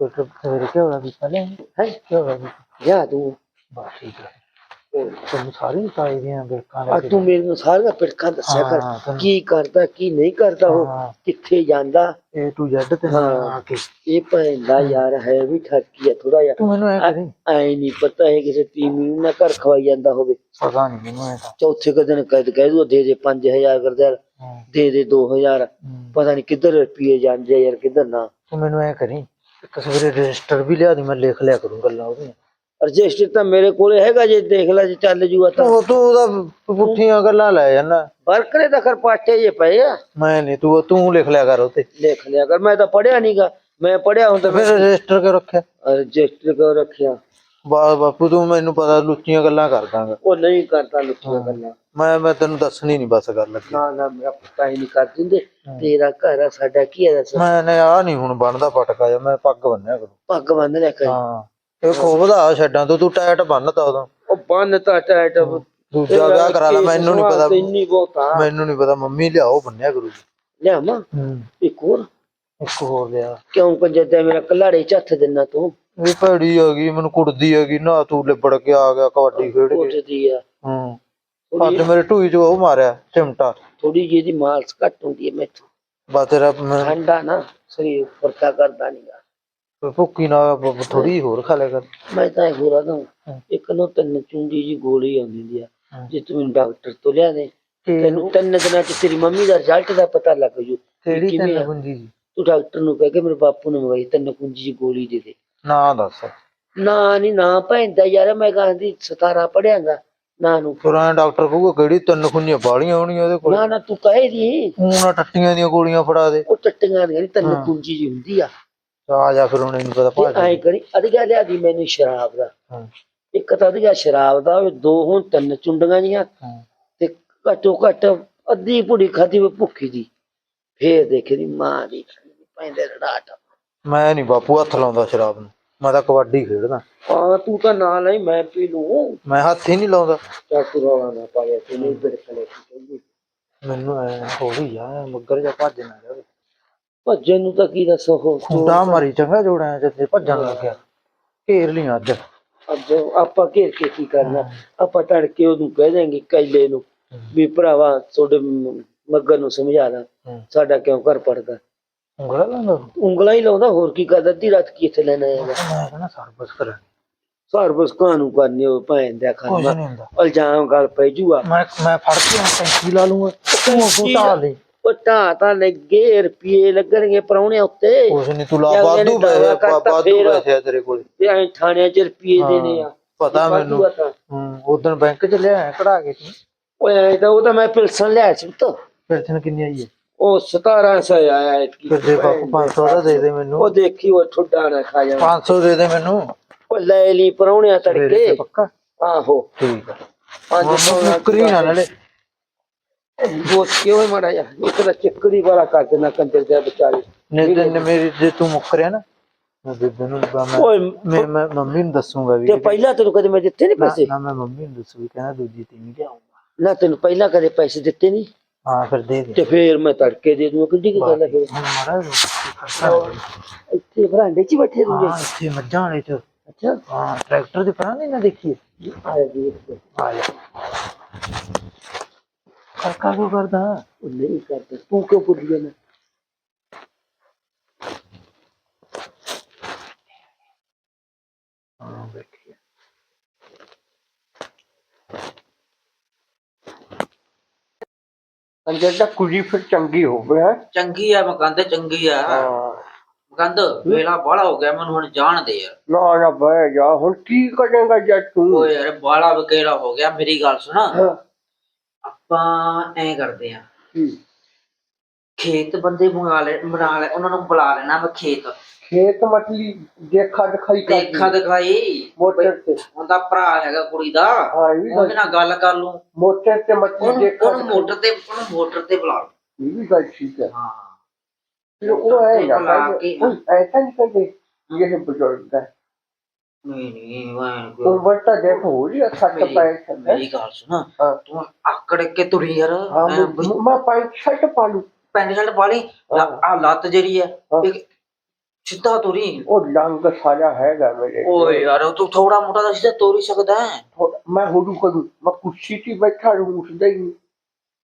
ਦਿੰਦੇ ਫਿਰ ਫਿਰ ਕੀ ਹੋਣਾ ਵੀ ਪਹਿਲੇ ਹੈ ਕੀ ਹੋਣਾ ਵੀ ਜਾ ਤੂੰ ਬਸ ਠੀਕ ਹੈ ਤੈਨੂੰ ਸਾਰੀ ਚਾਹੀਦੀਆਂ ਬਿਲਕਾਂ ਆ ਤੂੰ ਮੈਨੂੰ ਸਾਰੀਆਂ ਪਿੜਕਾਂ ਦੱਸਿਆ ਹਾਂ, ਕਰ ਤੈਨੂੰ- ਕੀ ਕਰਦਾ ਕੀ ਨਹੀਂ ਕਰਦਾ ਉਹ ਹਾਂ। ਕਿੱਥੇ ਜਾਂਦਾ ਏ ਟੂ ਜ਼ੈਡ ਤੇ ਹਾਂ। ਆ ਕੇ ਇਹ ਪੈਂਦਾ ਯਾਰ ਹੈ ਵੀ ਠੱਕੀ ਆ ਥੋੜਾ ਜਿਹਾ ਤੂੰ ਮੈਨੂੰ ਐ ਕਰੀ ਐ ਨਹੀਂ ਪਤਾ ਹੈ ਕਿਸੇ ਤੀਮੀ ਨੂੰ ਨਾ ਘਰ ਖਵਾਈ ਜਾਂਦਾ ਹੋਵੇ ਪਤਾ ਨਹੀਂ ਮੈਨੂੰ ਐ ਤਾਂ ਚੌਥੇ ਕੁ ਦਿਨ ਕਹਿ ਕਹਿ ਦੂ ਦੇ ਦੇ 5000 ਕਰਦਾ ਹਾਂ। ਦੇ ਦੇ 2000 ਹੂੰ। ਆ ਪਤਾ ਨਹੀਂ ਕਿੱਧਰ ਰੁਪਏ ਜਾਂਦੇ ਆ ਯਾਰ ਕਿੱਧਰ ਨਾ ਤੂੰ ਮੈਨੂੰ ਐ ਕਰੀ ਇੱਕ ਸਵੇਰੇ ਰਜਿਸਟਰ ਵੀ ਲਿਆ ਦੀ ਮੈਂ ਲਿਖ ਲਿਆ ਕਰੂੰ ਗੱਲਾਂ ਉਹਦੀਆਂ। ਰਜਿਸਟਰ ਤਾਂ ਮੇਰੇ ਕੋਲੇ ਹੈਗਾ ਜੇ ਦੇਖ ਲੈ ਜੇ ਚੱਲ ਜੂਗਾ ਤਾਂ। ਉਹ ਤੂੰ ਉਹਦਾ ਪੁੱਠੀਆਂ ਗੱਲਾਂ ਲੈ ਜਾਣਾ ਵਰਕਰੇ ਤਾਂ ਖਰ ਪਾਟੇ ਜੇ ਪਏ ਆ। ਮੈਂ ਨਹੀਂ ਤੂੰ ਤੂੰ ਲਿਖ ਲਿਆ ਕਰ ਉਤੇ ਲਿਖ ਲਿਆ ਕਰ ਮੈਂ ਤਾਂ ਪੜਿਆ ਨਹੀਂਗਾ ਮੈਂ ਪੜਿਆ ਹੁੰਦਾ ਫਿਰ ਰਜਿਸਟਰ ਕਿਉਂ ਰੱਖਿਆ? ਰਜਿਸਟਰ ਕਿਉਂ ਰੱਖਿਆ? ਬਾ ਬਾਪੂ ਤੂੰ ਮੈਨੂੰ ਪਤਾ ਲੁੱਚੀਆਂ ਗੱਲਾਂ ਕਰ ਦਾਂਗਾ। ਉਹ ਨਹੀਂ ਕਰਦਾ ਲੁੱਟੀਆਂ ਗੱਲਾਂ। ਮੈਂ ਮੈਂ ਤੈਨੂੰ ਦੱਸਣੀ ਨਹੀਂ ਬਸ ਗੱਲ ਲੱਗੀ ਨਾ ਨਾ ਮੇਰਾ ਪਤਾ ਹੀ ਨਹੀਂ ਕਰ ਦਿੰਦੇ। ਤੇਰਾ ਘਰ ਆ ਸਾਡਾ ਕੀ ਹੈ ਦੱਸ? ਮੈਂ ਨੇ ਆ ਨਹੀਂ ਹੁਣ ਬਣਦਾ ਪਟਕਾ ਜਾ ਮੈਂ ਪੱਗ ਬੰਨਿਆ ਕਰੂੰ। ਪੱਗ ਬੰਨ ਲਿਆ ਕਰ। ਹਾਂ। ਇਹ ਖੋਬਦਾ ਛੱਡਾਂ ਤੋਂ ਤੂੰ ਟਾਇਟ ਬੰਨਤਾ ਉਦੋਂ। ਉਹ ਬੰਨ ਤਾਂ ਟਾਇਟ ਦੂਜਾ ਵਿਆਹ ਕਰਾ ਲਾ ਮੈਨੂੰ ਨਹੀਂ ਪਤਾ। ਇੰਨੀ ਬਹੁਤਾ ਮੈਨੂੰ ਨਹੀਂ ਪਤਾ ਮੰਮੀ ਲਿਆਓ ਬੰਨਿਆ ਕਰੂ ਲਿਆ ਮਾਂ ਇੱਕ ਹੋਰ? ਇੱਕ ਹੋਰ ਲਿਆ। ਕਿਉਂ ਕੰਜਦਾ ਮੇਰਾ ਕਲਾੜੇ ਚ ਹੱਥ ਦਿੰਨਾ ਤੂੰ? ਇਹ ਭੈੜੀ ਆ ਗਈ ਮੈਨੂੰ ਕੁੱਟਦੀ ਆ ਗਈ ਨਾ ਤੂੰ ਲਿਬੜ ਕੇ ਆ ਗਿਆ ਕਬੱਡੀ ਖੇਡ ਕੇ। ਉੱਠਦੀ ਆ। ਹੂੰ। ਅੱਜ ਮੇਰੇ ਢੂਈ ਚ ਉਹ ਮਾਰਿਆ ਚਿਮਟਾ। ਥੋੜੀ ਜਿਹੀ ਦੀ ਮਾਲਸ ਘੱਟ ਹੁੰਦੀ ਹੈ ਮੈਥੋਂ। ਬਾ ਤੇਰਾ ਮੈਂ- ਠੰਡਾ ਨਾ ਸਰੀਰ ਫਰਕਾ ਕਰਦਾ ਨਹੀਂਗਾ ਭੁੱਕੀ ਨਾ ਥੋੜੀ ਹੋਰ ਖਾ ਲਿਆ ਕਰ। ਮੈਂ ਤਾਂ ਇਹ ਹਾਂ। ਇੱਕ ਨੂੰ ਤਿੰਨ ਚੁੰਡੀ ਜੀ ਗੋਲੀ ਆਉਂਦੀ ਦੀ ਆ ਹਾਂ। ਜੇ ਤੂੰ ਮੈਨੂੰ ਡਾਕਟਰ ਤੋਂ ਲਿਆ ਦੇ ਤੈਨੂੰ ਤਿੰਨ ਦਿਨਾਂ ਚ ਤੇਰੀ ਮੰਮੀ ਦਾ ਰਿਜ਼ਲਟ ਦਾ ਪਤਾ ਲੱਗ ਜੂ ਕਿਹੜੀ ਕਿਵੇਂ ਤੈਨੂੰ ਆ? ਗੁੰਜੀ ਜੀ? ਤੂੰ ਡਾਕਟਰ ਨੂੰ ਕਹਿ ਕੇ ਮੇਰੇ ਬਾਪੂ ਨੂੰ ਮੰਗਾਈ ਤਿੰਨ ਕੁੰਜੀ ਜੀ ਗੋਲੀ ਦੇ ਦੇ। ਨਾ ਦੱਸ। ਨਾ ਨਹੀਂ ਨਾ ਭੈਂਦਾ ਯਾਰ ਮੈਂ ਕਹਿੰਦੀ 17 ਪੜਿਆਂਗਾ ਨਾ ਨੂੰ। ਫਿਰ ਐਂ ਡਾਕਟਰ ਕਹੂਗਾ ਕਿਹੜੀ ਤਿੰਨ ਖੁੰਨੀਆਂ ਬਾਲੀਆਂ ਹੋਣੀਆਂ ਉਹਦੇ ਕੋਲ? ਨਾ ਨਾ ਤੂੰ ਕਹੇ ਦੀ। ਊਂ ਨਾ ਟੱਟੀਆਂ ਦੀਆਂ ਗੋਲੀਆਂ ਫੜਾ ਦੇ। ਉਹ ਟੱਟੀਆਂ ਦੀਆਂ ਨੀ, ਤਿੰਨ। ਕੁੰਜੀ ਜੀ ਹੁੰਦੀ ਆ। ਆ ਜਾ ਫਿਰ ਉਹਨੇ ਨਹੀਂ ਪਤਾ ਭਾਜੀ ਐਂ ਕਰੀ ਅਧਿਕਾ ਲਿਆ ਦੀ ਮੈਨੂੰ ਸ਼ਰਾਬ ਦਾ। ਹਾਂ। ਇੱਕ ਤਾਂ ਅਧਿਕਾ ਸ਼ਰਾਬ ਦਾ ਉਹ ਦੋ ਹੁਣ ਤਿੰਨ ਚੁੰਡੀਆਂ ਜੀਆਂ। ਹਾਂ। ਤੇ ਘੱਟੋ ਘੱਟ ਅੱਧੀ ਪੁੜੀ ਖਾਦੀ ਭੁੱਖੀ ਦੀ। ਫੇਰ ਦੇਖੇ ਦੀ ਮਾਂ ਦੀ ਪੈਂਦੇ ਰੜਾਟ। ਮੈਂ ਨਹੀਂ ਬਾਪੂ ਹੱਥ ਲਾਉਂਦਾ ਸ਼ਰਾਬ ਨੂੰ। ਮੈਂ ਤਾਂ ਕਬੱਡੀ ਖੇਡਦਾ। ਆ ਤੂੰ ਤਾਂ ਨਾ ਲਈ ਮੈਂ ਪੀ ਲੂੰ ਮੈਂ ਹੱਥ ਹੀ ਨਹੀਂ ਲਾਉਂਦਾ। ਚਾ ਤੂੰ ਰੌਲਾ ਨਾ ਪਾਇਆ ਤੂੰ ਨਹੀਂ ਬਿੜਕਲੇ ਕੀ ਕਹਿੰਦੀ ਮੈਨੂੰ ਐ ਹੋ ਗਈ ਆ ਮੱਗਰ ਜਾ ਭੱਜ ਨਾ ਜਾਵੇ। ਭੱਜਣ ਨੂੰ ਤਾਂ ਕੀ ਦੱਸੋ ਉਹ? ਖੁੰਡਾ ਮਾਰੀ ਚੰਗਾ ਜੋੜਾਂ ਜਿੱਥੇ ਭੱਜਣ ਲੱਗਿਆ ਘੇਰ ਲਈ ਅੱਜ। ਅੱਜ ਆਪਾਂ ਘੇਰ ਕੇ ਕੀ ਕਰਨਾ? ਆਪਾਂ ਤੜਕੇ ਉਹਨੂੰ ਕਹਿ ਦੇਂਗੇ ਕੈਲੇ ਨੂੰ ਵੀ ਭਰਾਵਾ ਤੁਹਾਡੇ ਮੱਗਰ ਨੂੰ ਸਮਝਾ ਲਾ ਹੂੰ। ਸਾਡਾ ਕਿਉਂ ਘਰ ਪੜਦਾ? ਉਂਗਲਾ ਲਾਉਂਦਾ ਉਂਗਲਾਂ ਹੀ ਲਾਉਂਦਾ ਹੋਰ ਕੀ ਕਰਦਾ? ਅੱਧੀ ਰਾਤ ਕੀ ਇੱਥੇ ਲੈਣਾ ਹੈਗਾ ਮੈਂ ਕਹਿੰਦਾ ਸਰਵਿਸ ਕਰਾਂ ਸਰਬਸ ਕਾਨੂੰ ਕਰਨੀ ਉਹ ਭੈਣ ਦਾ ਕੁਝ ਖਾਣਾ ਨਹੀਂ ਹੁੰਦਾ। ਇਲਜ਼ਾਮ ਗੱਲ ਪੈ ਜੂਗਾ ਮੈਂ ਮੈਂ ਫੜ ਕੇ ਹੁਣ ਟੈਂਕੀ ਲਾ ਲੂੰਗਾ। ਤੂੰ ਤੂੰ ਢਾਲ ਲਈ ਉਹ ਢਾਹ ਤਾਂ ਲੱਗੇ ਰੁਪਏ ਲੱਗਣਗੇ ਪਰੌਣੇ ਉੱਤੇ। ਕੁਝ ਨਹੀਂ ਤੂੰ ਲਾ ਜਾਂ ਵਾਧੂ ਪੈਸੇ ਕਰਤਾ ਵਾਧੂ ਫੇਰ। ਪੈਸੇ ਆ ਤੇਰੇ ਕੋਲ। ਤੇ ਐ ਥਾਣਿਆਂ ਚ ਰੁਪਏ ਦੇਣੇ ਆ। ਪਤਾ ਮੈਨੂੰ ਆ ਤਾਂ। ਹੂੰ ਉਦੋਂ ਬੈਂਕ ਚ ਲਿਆ ਕਢਾ ਕੇ ਤੂੰ। ਓਏ ਐ ਤਾਂ ਉਹ ਤਾਂ ਮੈਂ ਪਿਲਸਣ ਲਿਆ ਸੀ ਤਾਂ ਪੈਨਸ਼ਨ ਕਿੰਨੀ ਆਈ ਹੈ? ਉਹ 1700 ਆਇਆ। ਫਿਰ ਦੇ ਬਾਪੂ 500 ਦਾ ਦੇ ਦੇ ਮੈਨੂੰ। ਉਹ ਦੇਖੀ ਉਹ ਠੁੱਡਾ ਨਾ ਖਾ ਜਾਣਾ 500 ਦੇ ਦੇ ਮੈਨੂੰ। ਉਹ ਲੈ ਲਈ ਪਰੌਣਿਆ ਤੜਕੇ। ਪੱਕਾ। ਆਹੋ। ਠੀਕ ਆ। ਪੰਜ ਸੌ ਉਹ ਮੁੱਕਰੀ ਨਾ ਨਾਲੇ। ਦੋਸਤ ਕਿਉਂ ਮਾੜਾ ਜਾ ਤਾਂ ਚੱਕਰੀ ਵਾਲਾ ਕਰ ਦੇਣਾ ਕੰਜਰ ਦੇ ਵਿਚਾਰੇ ਨਹੀਂ ਤੇ ਨੇ ਮੇਰੀ ਜੇ ਤੂੰ ਮੁੱਕਰਿਆ ਨਾ ਮੈਂ ਬੇਬੇ ਨੂੰ ਮੈਂ ਮੈਂ ਮੰਮੀ ਨੂੰ ਦੱਸੂਗਾ ਵੀ ਤੇ ਪਹਿਲਾਂ ਤੈਨੂੰ ਕਦੇ ਮੈਂ ਦਿੱਤੇ ਨਹੀਂ ਪੈਸੇ? ਨਾ ਮੈਂ ਮੰਮੀ ਨੂੰ ਦੱਸੂਗੀ ਕਹਿੰਦਾ ਦੂਜੀ ਤੇ ਨਹੀਂ ਲਿਆਉਂਗਾ ਨਾ ਤੈਨੂੰ ਪਹਿਲਾਂ ਕਦੇ ਪੈਸੇ ਦਿੱਤੇ ਨਹੀਂ ਹਾਂ ਫਿਰ ਦੇ ਦੇ। ਤੇ ਫੇਰ ਮੈਂ ਤੜਕੇ ਦੇ ਦੂੰਗਾ ਕਿੱਡੀ ਕੀ ਗੱਲ ਹੈ ਫੇਰ? ਹੁਣ ਮਾੜਾ ਇੱਥੇ ਬਰਾਂਡੇ 'ਚ ਹੀ ਬੈਠੇ ਰਹੂਗੇ ਹਾਂ ਇੱਥੇ ਮੱਝਾਂ ਵਾਲੇ ਚ। ਅੱਛਾ। ਹਾਂ ਟਰੈਕਟਰ ਦੇ ਪਰਾਂ ਨਹੀਂ ਨਾ ਦੇਖੀਏ ਆ ਦੇਖ ਆ ਜਾ ਕਾਕਾ ਕੋ ਕਰਦਾ? ਉਹ ਨਹੀਂ ਕਰਦਾ ਤੂੰ ਕਿਉਂ ਭੁੱਲ ਗਿਆ ਨਾ ਹਾਂ ਬੈਠੀ ਕੰਜਰ ਦਾ ਕੁੜੀ ਫਿਰ ਚੰਗੀ ਹੋਵੇ ਹੈ? ਚੰਗੀ ਆ ਮਕੰਦ ਚੰਗੀ ਆ। ਮਕੰਦ ਵੇਲਾ ਬਾਹਲਾ ਹੋ ਗਿਆ ਮੈਨੂੰ ਹੁਣ ਜਾਣ ਦੇ ਯਾਰ ਨਾ ਨਾ ਬਹਿ ਜਾ ਹੁਣ ਕੀ ਕਰੇਗਾ ਜਦ ਤੂੰ? ਓਏ ਯਾਰ ਬਾਹਲਾ ਵਕੇਰਾ ਹੋ ਗਿਆ ਮੇਰੀ ਗੱਲ ਸੁਣਾ। ਆਪਾਂ ਐਂ ਕਰਦੇ ਆ? ਖੇਤ ਬੰਦੇ ਮੰਗਾ ਲੈ ਬਣਾ ਲੈ ਉਹਨਾਂ ਨੂੰ ਬੁਲਾ ਲੈਣਾ ਮੈਂ ਖੇਤ। ਖੇਤ ਮਤਲੀ ਦੇਖਾ ਦਿਖਾਈ ਕਰ ਦੇਖਾ ਦਿਖਾਈ ਮੋਟਰ ਤੇ। ਉਹਦਾ ਭਰਾ ਹੈਗਾ ਕੁੜੀ ਦਾ। ਹਾਂ ਇਹ ਵੀ ਉਹਦੇ ਗੱਲ ਨਾਲ ਗੱਲ ਕਰ ਲੂੰ ਮੋਟਰ ਤੇ ਮਤਲੀ ਉਹਨੂੰ ਦੇਖਾ ਉਹਨੂੰ ਮੋਟਰ ਤੇ ਉਹਨੂੰ ਮੋਟਰ ਤੇ ਬੁਲਾ ਲੂੰ ਇਹ ਵੀ ਗੱਲ ਠੀਕ ਹੈ। ਹਾਂ। ਉਹ ਹੈ ਨਾ ਬੁਲਾ ਕੇ, ਕੋਈ ਐਸਾ ਨਹੀਂ ਕਰਦੇ ਇਹ ਬਜ਼ੁਰਗ ਹੈ। ਨਹੀਂ ਨਹੀਂ ਵਾਹ ਉਮਰ ਤਾਂ ਦੇਖ ਹੋ ਰਹੀ ਹੈ ਸੱਤ ਮੇਰੀ- ਪੈਂਠ ਹੈ। ਮੇਰੀ ਗੱਲ ਸੁਣ। ਤੂੰ ਆਕੜ ਕੇ ਤੁਰੀ ਯਾਰ। ਹਾਂ ਐਂ ਬਈ। ਮੈਂ- ਮੈਂ ਪੈਂਟ ਸ਼ਰਟ ਪਾ ਲੂ ਪੈਂਟ ਸ਼ਰਟ ਪਾ ਲਈ। ਹਾਂ। ਆ ਲੱਤ ਜਿਹੜੀ ਹੈ ਸਿੱਧਾ ਤੁਰੀ। ਉਹ ਰੰਗ ਸਾਰਾ ਹੈਗਾ ਮੇਰੇ ਓਏ ਯਾਰ ਉਹ ਤੂੰ ਥੋੜਾ ਮੋਟਾ ਤਾਂ ਸਿੱਧਾ ਤੁਰ ਸਕਦਾ ਹੈ। ਥੋੜ੍ਹਾ- ਮੈਂ ਹੁਰੂ ਕਰੂ। ਮੈਂ ਕੁਰਸੀ ਤੇ ਬੈਠਾ ਰਹੂੰ ਉਸਦਾ ਹੀ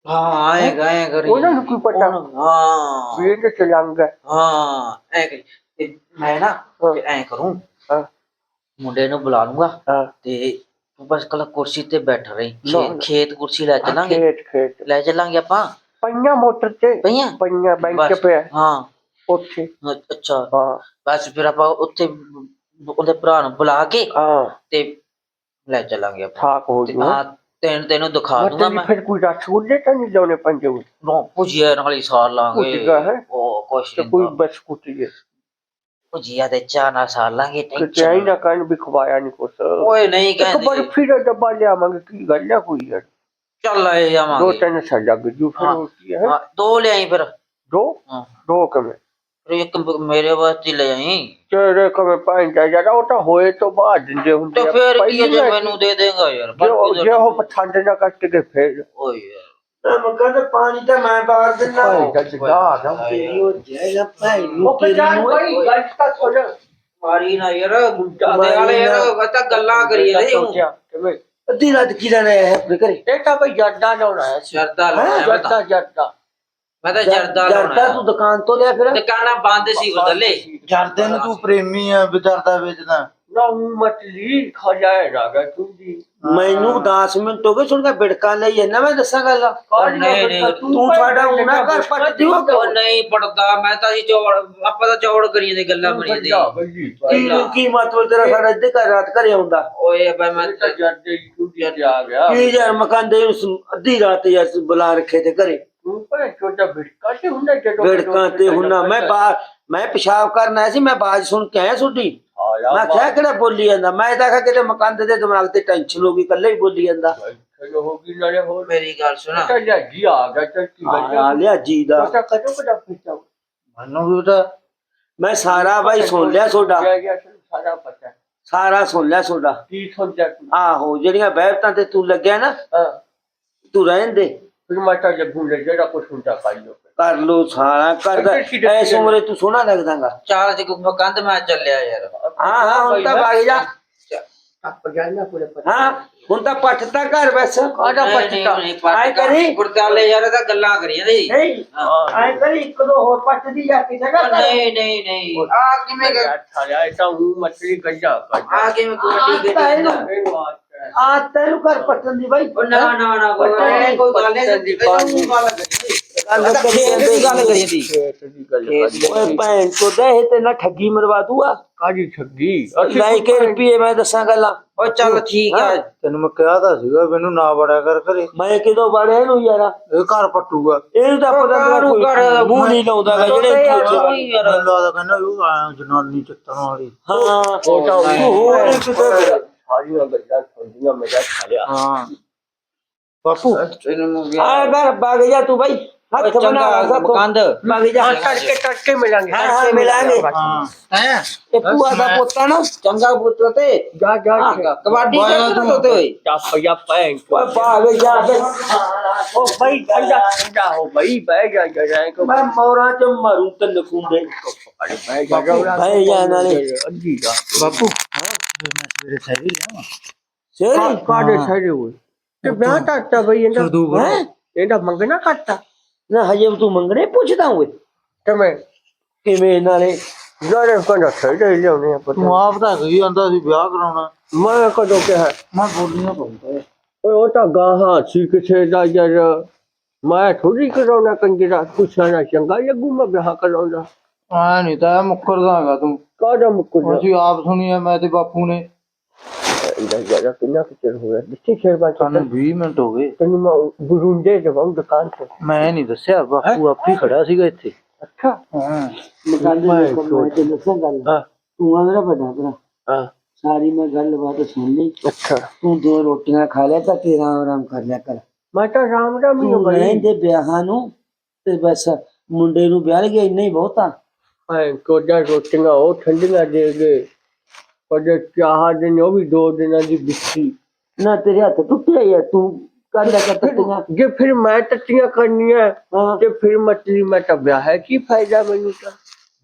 ਹਾਂ ਆਏਗਾ ਐ ਕਰੀ। ਉਹਨਾਂ ਨੂੰ ਕੀ ਪਤਾ? ਉਹਨੂੰ- ਹਾਂ। ਵੀ ਇਹ ਤੇ ਰੰਗ ਹੈ ਹਾਂ ਐ ਕਰੀ। ਤੇ ਮੈਂ ਨਾ ਹਾਂ। ਐ ਕਰੂੰ ਹਾਂ। ਮੁੰਡੇ ਨੂੰ ਬੁਲਾ ਲੂੰਗਾ। ਹਾਂ। ਤੇ ਤੂੰ ਬਸ ਕੱਲ ਕੁਰਸੀ ਤੇ ਬੈਠ ਰਹੀ। ਖੇਤ- ਖੇਤ ਕੁਰਸੀ ਲੈ ਚੱਲਾਂਗੇ। ਖੇਤ ਖੇਤ। ਲੈ ਚੱਲਾਂਗੇ ਆਪਾਂ। ਪਈਆਂ ਮੋਟਰ ਤੇ। ਪਈਆਂ? ਪਈਆਂ ਬੈਂਕ ਬਸ, ਪਿਆ। ਹਾਂ। ਉੱਥੇ। ਅ- ਅੱਛਾ। ਹਾਂ। ਬਸ ਫਿਰ ਆਪਾਂ ਉੱਥੇ ਉਹਦੇ ਭਰਾ ਨੂੰ ਬੁਲਾ ਕੇ ਹਾਂ। ਤੇ ਲੈ ਚੱਲਾਂਗੇ ਆਪਾਂ। ਠਾਕ ਹੋ ਤੇ ਜੂ। ਆ ਤੈਨੂੰ ਤੈਨੂੰ ਦਿਖਾ ਦੂੰਗਾ ਮਤਲਬ ਮੈਂ। ਫਿਰ ਕੋਈ ਰਸਗੁੱਲੇ ਤਾਂ ਨਹੀਂ ਲਾਉਣੇ ਪੰਜੇ ਵਿੱਚ ਨੋ ਭੁਜੀਆ ਨਾਲ ਹੀ ਸਾਰ ਲਾਂਗੇ। ਭੁਜੀਆ ਹੈ? ਉਹ ਕੁਛ ਤੇ ਨਹੀਂ ਕੋਈ ਬਿਸਕੁਟ ਜੇ ਭੁਜੀਆ ਤੇ ਚਾਹ ਨਾਲ ਸਾਰ ਲਾਂਗੇ ਕਿ ਟੈਨਸ਼ਨ ਚਾਹੀ ਨਾ ਕਰਨ ਵੀ ਖਵਾਇਆ ਨਹੀਂ ਕੁਛ। ਓਏ ਨਹੀਂ ਇੱਕ ਕਹਿੰਦੇ। ਬਰਫੀ ਦਾ ਡੱਬਾ ਲਿਆਵਾਂਗੇ ਕੀ ਗੱਲ ਹੈ ਕੋਈ ਯਾਰ? ਚੱਲ ਆਏ ਦੋ ਜਾਵਾਂਗੇ ਤਿੰਨ ਸਾਲ ਲੱਗ ਜੂ ਫਿਰ ਹਾਂ। ਹੋਰ ਕੀ ਹੈ? ਹਾਂ ਦੋ ਲਿਆਈ ਫਿਰ। ਦੋ? ਹਾਂ। ਦੋ ਕਮੇ ਫਿਰ ਇੱਕ ਬ- ਮੇਰੇ ਵਾਸਤੇ ਲੈ ਆਈ। ਤੇਰੇ ਕਮੇ ਪੰਜ ਜਾ ਜਾ ਉਹ ਤਾਂ ਹੋਏ ਤੋਂ ਬਾਅਦ ਦਿੰਦੇ ਹੁੰਦੇ ਤੇ ਆ। ਫਿਰ ਕੀ ਪਹਿਲੀ ਹੈ ਜੇ ਲੈ ਮੈਨੂੰ ਦੇ ਦੇਗਾ ਯਾਰ ਜੇ ਉਹ- ਬਾਕੀ ਜੇ ਤਾਂ- ਉਹ ਪਛੰਦ ਨਾ ਕੱਟ ਕੇ ਫੇਰ ਓਏ ਯਾਰ। ਮੈਂ ਕਹਿੰਦਾ ਪਾਣੀ ਤਾਂ ਮੈਂ ਬਾਹਰ ਦਿੰਦਾ। ਭਾਈ ਦਾ ਜਗਾ ਦਾ ਤੇਰੀ ਉਹ ਜਾਏਗਾ ਭਾਈ ਨੂੰ ਉਹ ਪਛਾਣ ਭਾਈ ਗੱਲ ਤਾਂ ਸੁਣ। ਮਾਰੀ ਨਾ ਯਾਰ ਗੁੰਡਾ ਦੇ ਵਾਲੇ ਯਾਰ ਮੈਂ ਤਾਂ ਗੱਲਾਂ ਕਰੀ ਜਾਂਦੇ ਹੂੰ ਕਿਵੇਂ? ਅੱਧੀ ਰਾਤ ਕੀ ਲੈਣਾ ਹੈ ਆਪਣੇ ਘਰੇ? ਇਹ ਤਾਂ ਭਾਈ ਜੱਦਾ ਲਾਉਣਾ ਹੈ? ਜਰਦਾ ਲਾਉਣਾ ਜੱਦਾ ਮੈਂ ਤਾਂ ਜਰਦਾ ਜਰਦਾ ਲਾਉਣਾ ਤੂੰ ਦੁਕਾਨ ਤੋਂ ਲਿਆ ਫਿਰ? ਦੁਕਾਨਾਂ ਬੰਦ ਸੀ ਬਦਲੇ ਜਰਦੇ ਨੂੰ ਤੂੰ ਪ੍ਰੇਮੀ ਆ ਵਿਚਾਰਦਾ ਵੇਚਦਾ। ਨਾ ਮਤਲੀ ਖਾ ਜਾਏਗਾ ਗਾ ਤੂੰ ਜੀ। ਮੈਨੂੰ 10 ਮਿੰਟ ਹੋ ਗਏ ਸੁਣ ਕੇ ਬਿੜਕਾਂ ਲਈ ਜਾਂਦਾ ਮੈਂ ਦੱਸਾਂ ਗੱਲ? ਨਹੀਂ, ਨਹੀਂ, ਤੂੰ ਸਾਡਾ ਊਣਾ ਘਰ ਪੱਟ ਦਿਓ ਉਹ ਨਹੀਂ ਪੜਦਾ ਮੈਂ ਤਾਂ ਜੀ ਚੌੜ ਆਪਾਂ ਤਾਂ ਚੌੜ ਕਰੀ ਜਾਂਦੇ ਗੱਲਾਂ ਬਣੀ ਜਾਂਦੇ ਕੀ ਕੀ ਮਤਲਬ ਤੇਰਾ ਸਾਡਾ ਇੱਥੇ ਘਰ ਰਾਤ ਘਰੇ ਆਉਂਦਾ? ਓਏ ਬਈ ਮੈਂ ਤਾਂ ਜੱਦੇ ਤੂੰ ਜੀ ਆ ਗਿਆ। ਕੀ ਯਾਰ ਮਕਾਨ ਦੇ ਉਸ ਅੱਧੀ ਰਾਤ ਯਾਰ ਬੁਲਾ ਰੱਖੇ ਤੇ ਘਰੇ। ਤੂੰ ਪਰ ਛੋਟਾ ਬਿਟਕਾ ਤੇ ਹੁੰਦਾ ਜਦੋਂ ਬਿੜਕਾਂ ਤੇ ਹੁੰਨਾ ਮੈਂ ਬਾਹਰ ਮੈਂ ਪਿਸ਼ਾਬ ਕਰਨ ਆਇਆ ਸੀ ਮੈਂ ਬਾਜ ਸੁਣ ਕੇ ਆਇਆ ਸੁੱਡੀ ਮੈਂ ਕਿਹਾ ਕਿਹੜਾ ਬੋਲੀ ਜਾਂਦਾ? ਮੈਂ ਤਾਂ ਕਿਹਾ ਕਿਤੇ ਮਕਾਨ ਦੇ ਦਿਮਾਗ ਤੇ ਟੈਨਸ਼ਨ ਹੋ ਗਈ ਕੱਲੇ ਹੀ ਬੋਲੀ ਜਾਂਦਾ। ਚਲੋ ਹੋ ਗਈ ਨਾਲੇ ਹੋਰ। ਮੇਰੀ ਗੱਲ ਸੁਣਾ। ਤਾਂ ਜਾ ਜੀ ਆ ਗਿਆ ਚੱਲ ਕੀ ਆ ਲਿਆ ਜੀ ਦਾ ਤਾਂ ਕਦੋਂ ਕਦਾ ਫਿੱਟਾ ਮੈਨੂੰ ਵੀ ਪਤਾ ਮੈਂ ਸਾਰਾ ਬਾਈ ਸੁਣ ਲਿਆ ਤੁਹਾਡਾ। ਗਿਆ ਗਿਆ ਸਾਰਾ ਪਤਾ। ਸਾਰਾ ਸੁਣ ਲਿਆ ਤੁਹਾਡਾ। ਕੀ ਸਮਝਿਆ ਤੂੰ? ਆਹੋ ਜਿਹੜੀਆਂ ਬਹਿਤਾਂ ਤੇ ਤੂੰ ਲੱਗਿਆ ਨਾ ਹਾਂ। ਤੂੰ ਰਹਿਣ ਦੇ। ਫਿਰ ਮੈਂ ਤਾਂ ਜੱਗੂ ਲੈ ਜਿਹੜਾ ਕੁਛ ਹੁੰਦਾ ਪਾਈਓ ਕਰ ਲੋ ਸਾਰਾ ਕਰਦਾ ਐਸ ਉਮਰੇ ਤੂੰ ਸੋਹਣਾ ਲੱਗਦਾਗਾ। ਚਾਲ ਜੇ ਕੰਧ ਮੈਂ ਚੱਲਿਆ ਯਾਰ। ਹਾਂ ਹਾਂ ਹੁਣ ਤਾਂ ਭਾਗ ਜਾ। ਨਾ ਕੋਲੇ ਹਾਂ ਹੁਣ ਤਾਂ ਪੱਟਦਾ ਘਰ ਬਸ। ਕਾਹਦਾ ਪੱਟਦਾ ਆਏਂ ਕਰੀ। ਗੁਰਦਾਲੇ ਯਾਰ ਤਾਂ ਗੱਲਾਂ ਕਰੀ ਜਾਂਦੇ ਨਹੀਂ। ਐ ਕਰੀ ਇੱਕ ਦੋ ਹੋਰ ਪੱਟਦੀ ਜਾ ਕੇ ਜਗ੍ਹਾ ਨਹੀਂ ਨਹੀਂ ਨਹੀਂ। ਆ ਕਿਵੇਂ ਅੱਛਾ ਯਾਰ ਤਾਂ ਉਹ ਮੱਛਲੀ ਗੱਜਾ ਆ ਕਿਵੇਂ ਕੋਈ ਠੀਕ ਤਾਂ। ਆ ਤੈਨੂੰ ਘਰ ਪੱਟਣ ਦੀ ਬਾਈ। ਉਹ ਨਾ ਨਾ ਨਾ ਕੋਈ ਗੱਲ ਨਹੀਂ ਕੋਈ ਗੱਲ ਨਹੀਂ। ਦੀ ਗੱਲ ਕਰੀ ਕਰੀ ਦੀ ਕਰੀ ਦੀ ਦੀ ਕਰੀ ਓਏ ਭੈਣ ਚੋਦਾ ਇਹ ਤੇ ਨਾ ਠੱਗੀ ਮਰਵਾ ਦੂਆ? ਕਾਜੀ ਠੱਗੀ? ਲੈ ਕੇ ਰੁਪਏ ਮੈਂ ਦੱਸਾਂ ਗੱਲਾਂ। ਓ ਚੱਲ ਠੀਕ ਆ। ਤੈਨੂੰ ਮੈਂ ਕਿਹਾ ਤਾਂ ਸੀਗਾ ਮੈਨੂੰ ਨਾ ਬੜਿਆ ਕਰ ਘਰੇ। ਮੈਂ ਕਿਦੋਂ ਬੜਿਆ ਇਹਨੂੰ ਯਾਰਾ? ਇਹ ਘਰ ਪੱਟੂਗਾ। ਇਹਨੂੰ ਤਾਂ ਪਤਾ ਨਹੀਂ ਕੋਈ ਕਰ- ਮੂੰਹ ਨਹੀਂ ਲਾਉਂਦਾ ਜਿਹੜੇ ਉਹੀ। ਮੈਨੂੰ ਲੱਗਦਾ ਕਹਿੰਦਾ ਉਹ ਜਨਾਨੀ ਚੱਤਣ ਵਾਲੀ। ਹਾਂ। ਉਹ ਤਾਂ ਹੋਰ ਕਿਤੇ ਸਾਰੀਆਂ ਗੱਲਾਂ ਸੁਣਦੀਆਂ ਮੇਰਾ ਛਾਲਿਆ ਹਾਂ ਬਾਪੂ ਤੈਨੂੰ ਆ ਘਰ ਬਾਗ ਜਾ ਤੂੰ ਬਾਈ ਹੱਥ ਬਣਾ ਚੰਗਾ ਲਾ ਕੰਦ ਬਾਗ ਜਾ ਹਾਂ ਤੜਕੇ ਤੜਕੇ ਮਿਲਾਂਗੇ ਹਾਂ, ਹਾਂ, ਮਿਲਾਂਗੇ। ਹਾਂ ਹੈ ਇਹ ਪੂਆ ਦਾ ਪੋਤਾ ਨਾ ਚੰਗਾ ਪੁੱਤ ਤੇ ਜਾ ਜਾ ਕਬੱਡੀ ਖੇਡਦਾ ਤੋਤੇ ਓਏ ਚੱਪ ਜਾ ਪੈਂ ਓਏ ਬਾਗ ਜਾ ਕੇ ਉਹ ਬਈ ਠੰਡਾ ਠੰਡਾ ਹੋ ਬਈ ਬਹਿ ਜਾ ਜਰਾ ਕੋ ਮੈਂ ਮੋਰਾਂ ਚ ਮਰੂ ਤਨ ਕੁੰਡੇ ਬਹਿ ਜਾ ਜਰਾ ਬਹਿ ਜਾ ਨਾਲੇ। ਅੱਧੀ ਦਾ ਬਾਪੂ ਮੈਂ ਸਵੇਰੇ ਸਹਿਰੀ ਲਿਆਵਾਂ ਸ਼ੇਰੀ ਕਾਡੇ ਸਾਰੇ ਹੋਏ? ਤੇ ਵਿਆਹ ਟਾਟਾ ਬਈ ਇਹਦਾ ਸਰਦੂਕ ਹੈਂ? ਇਹਦਾ ਮੰਗਣਾ ਕਰਤਾ ਨਾ ਹਜੇ ਤੂੰ ਮੰਗਣੇ ਪੁੱਛਦਾ ਓਏ। ਤੇ ਮੈਂ ਕਿਵੇਂ ਨਾਲੇ? ਜਿਹੜੇ ਕਹਿੰਦਾ ਸਹੀ ਲਿਆਉਣੇ ਆ ਪਤਾ। ਤੂੰ ਆਪ ਤਾਂ ਕਹੀ ਜਾਂਦਾ ਸੀ ਵਿਆਹ ਕਰਾਉਣਾ। ਮੈਂ ਕਦੋਂ ਕਿਹਾ? ਮੈਂ ਬੋਲੀਆਂ ਪਊਂਗਾ। ਓਏ ਉਹ ਤਾਂ ਗਾਹਾਂ ਸੀ ਕਿਸੇ ਦਾ ਯਾਰ। ਮੈਂ ਥੋੜੀ ਕਰਾਉਣਾ ਕੰਜਰਾ। ਪੁੱਛਣਾ ਚੰਗਾ ਲੱਗੂ ਮੈਂ ਵਿਆਹ ਕਰਾਉਣਾ ਆ ਨਹੀਂ ਤਾਂ ਮੁੱਕਰਦਾਗਾ ਤੂੰ। ਕਾਹਦਾ ਮੁੱਕੂ ਅਸੀਂ ਆਪ ਸੁਣੀਆ ਮੈਂ ਤੇ ਬਾਪੂ ਨੇ। ਇਹਦਾ ਯਾਰ ਕਿੰਨਾ ਕੁ ਚਿਰ ਹੋ ਗਿਆ ਦਿੱਤੀ ਸ਼ੇਰਬਾਨ ਸਾਨੂੰ 20 ਮਿੰਟ ਹੋ ਗਏ। ਤੈਨੂੰ ਮੈਂ ਬੁਰੁੰਡੇ ਜਵਾਂ ਦੁਕਾਨ ਤੇ ਮੈਂ ਨਹੀਂ ਦੱਸਿਆ ਬਾਪੂ ਆਪੇ ਹੀ ਖੜਾ ਸੀਗਾ ਇੱਥੇ। ਅੱਛਾ। ਹਾਂ। ਮੈਂ ਤੇ ਦੱਸਾਂ ਗੱਲ। ਹਾਂ। ਤੂੰ ਆ ਮੇਰਾ ਵੱਡਾ ਭਰਾ। ਹਾਂ। ਸਾਰੀ ਮੈਂ ਗੱਲਬਾਤ ਸੁਣ ਲਈ। ਅੱਛਾ। ਤੂੰ ਦੋ ਰੋਟੀਆਂ ਖਾ ਲਿਆ ਤਾਂ ਤੇਰਾ ਆਰਾਮ ਕਰ ਲਿਆ ਕਰ। ਮੈਂ ਤਾਂ ਰਾਮ ਰਾਮ ਹੀ ਤੂੰ ਬਈ ਰਹਿੰਦੇ ਵਿਆਹਾਂ ਨੂੰ ਤੇ ਬਸ ਮੁੰਡੇ ਨੂੰ ਵਿਆਹ ਗਿਆ ਇੰਨਾ ਹੀ ਬਹੁਤਾ। ਐ ਕੋਡਾ ਰੋਟੀਆਂ ਉਹ ਠੰਡੀਆਂ ਦੇ ਗਏ ਉਹਦੇ ਚਾਹ ਦੇ ਨੇ ਉਹ ਵੀ ਦੋ ਦਿਨਾਂ ਦੀ ਬਿੱਤੀ ਨਾ ਤੇਰੇ ਹੱਥ ਟੁੱਟਿਆ ਯਾਰ ਤੂੰ ਕਰ ਲਿਆ ਕਰ ਤੱਤੀਆਂ। ਜੇ ਫਿਰ ਮੈਂ ਟੱਟੀਆਂ ਕਰਨੀਆਂ ਹਾਂ। ਤੇ ਫਿਰ ਮਛਲੀ ਮੈਂ ਵਿਆਹ ਹੈ ਕੀ ਫਾਇਦਾ ਮੈਨੂੰ ਤਾਂ?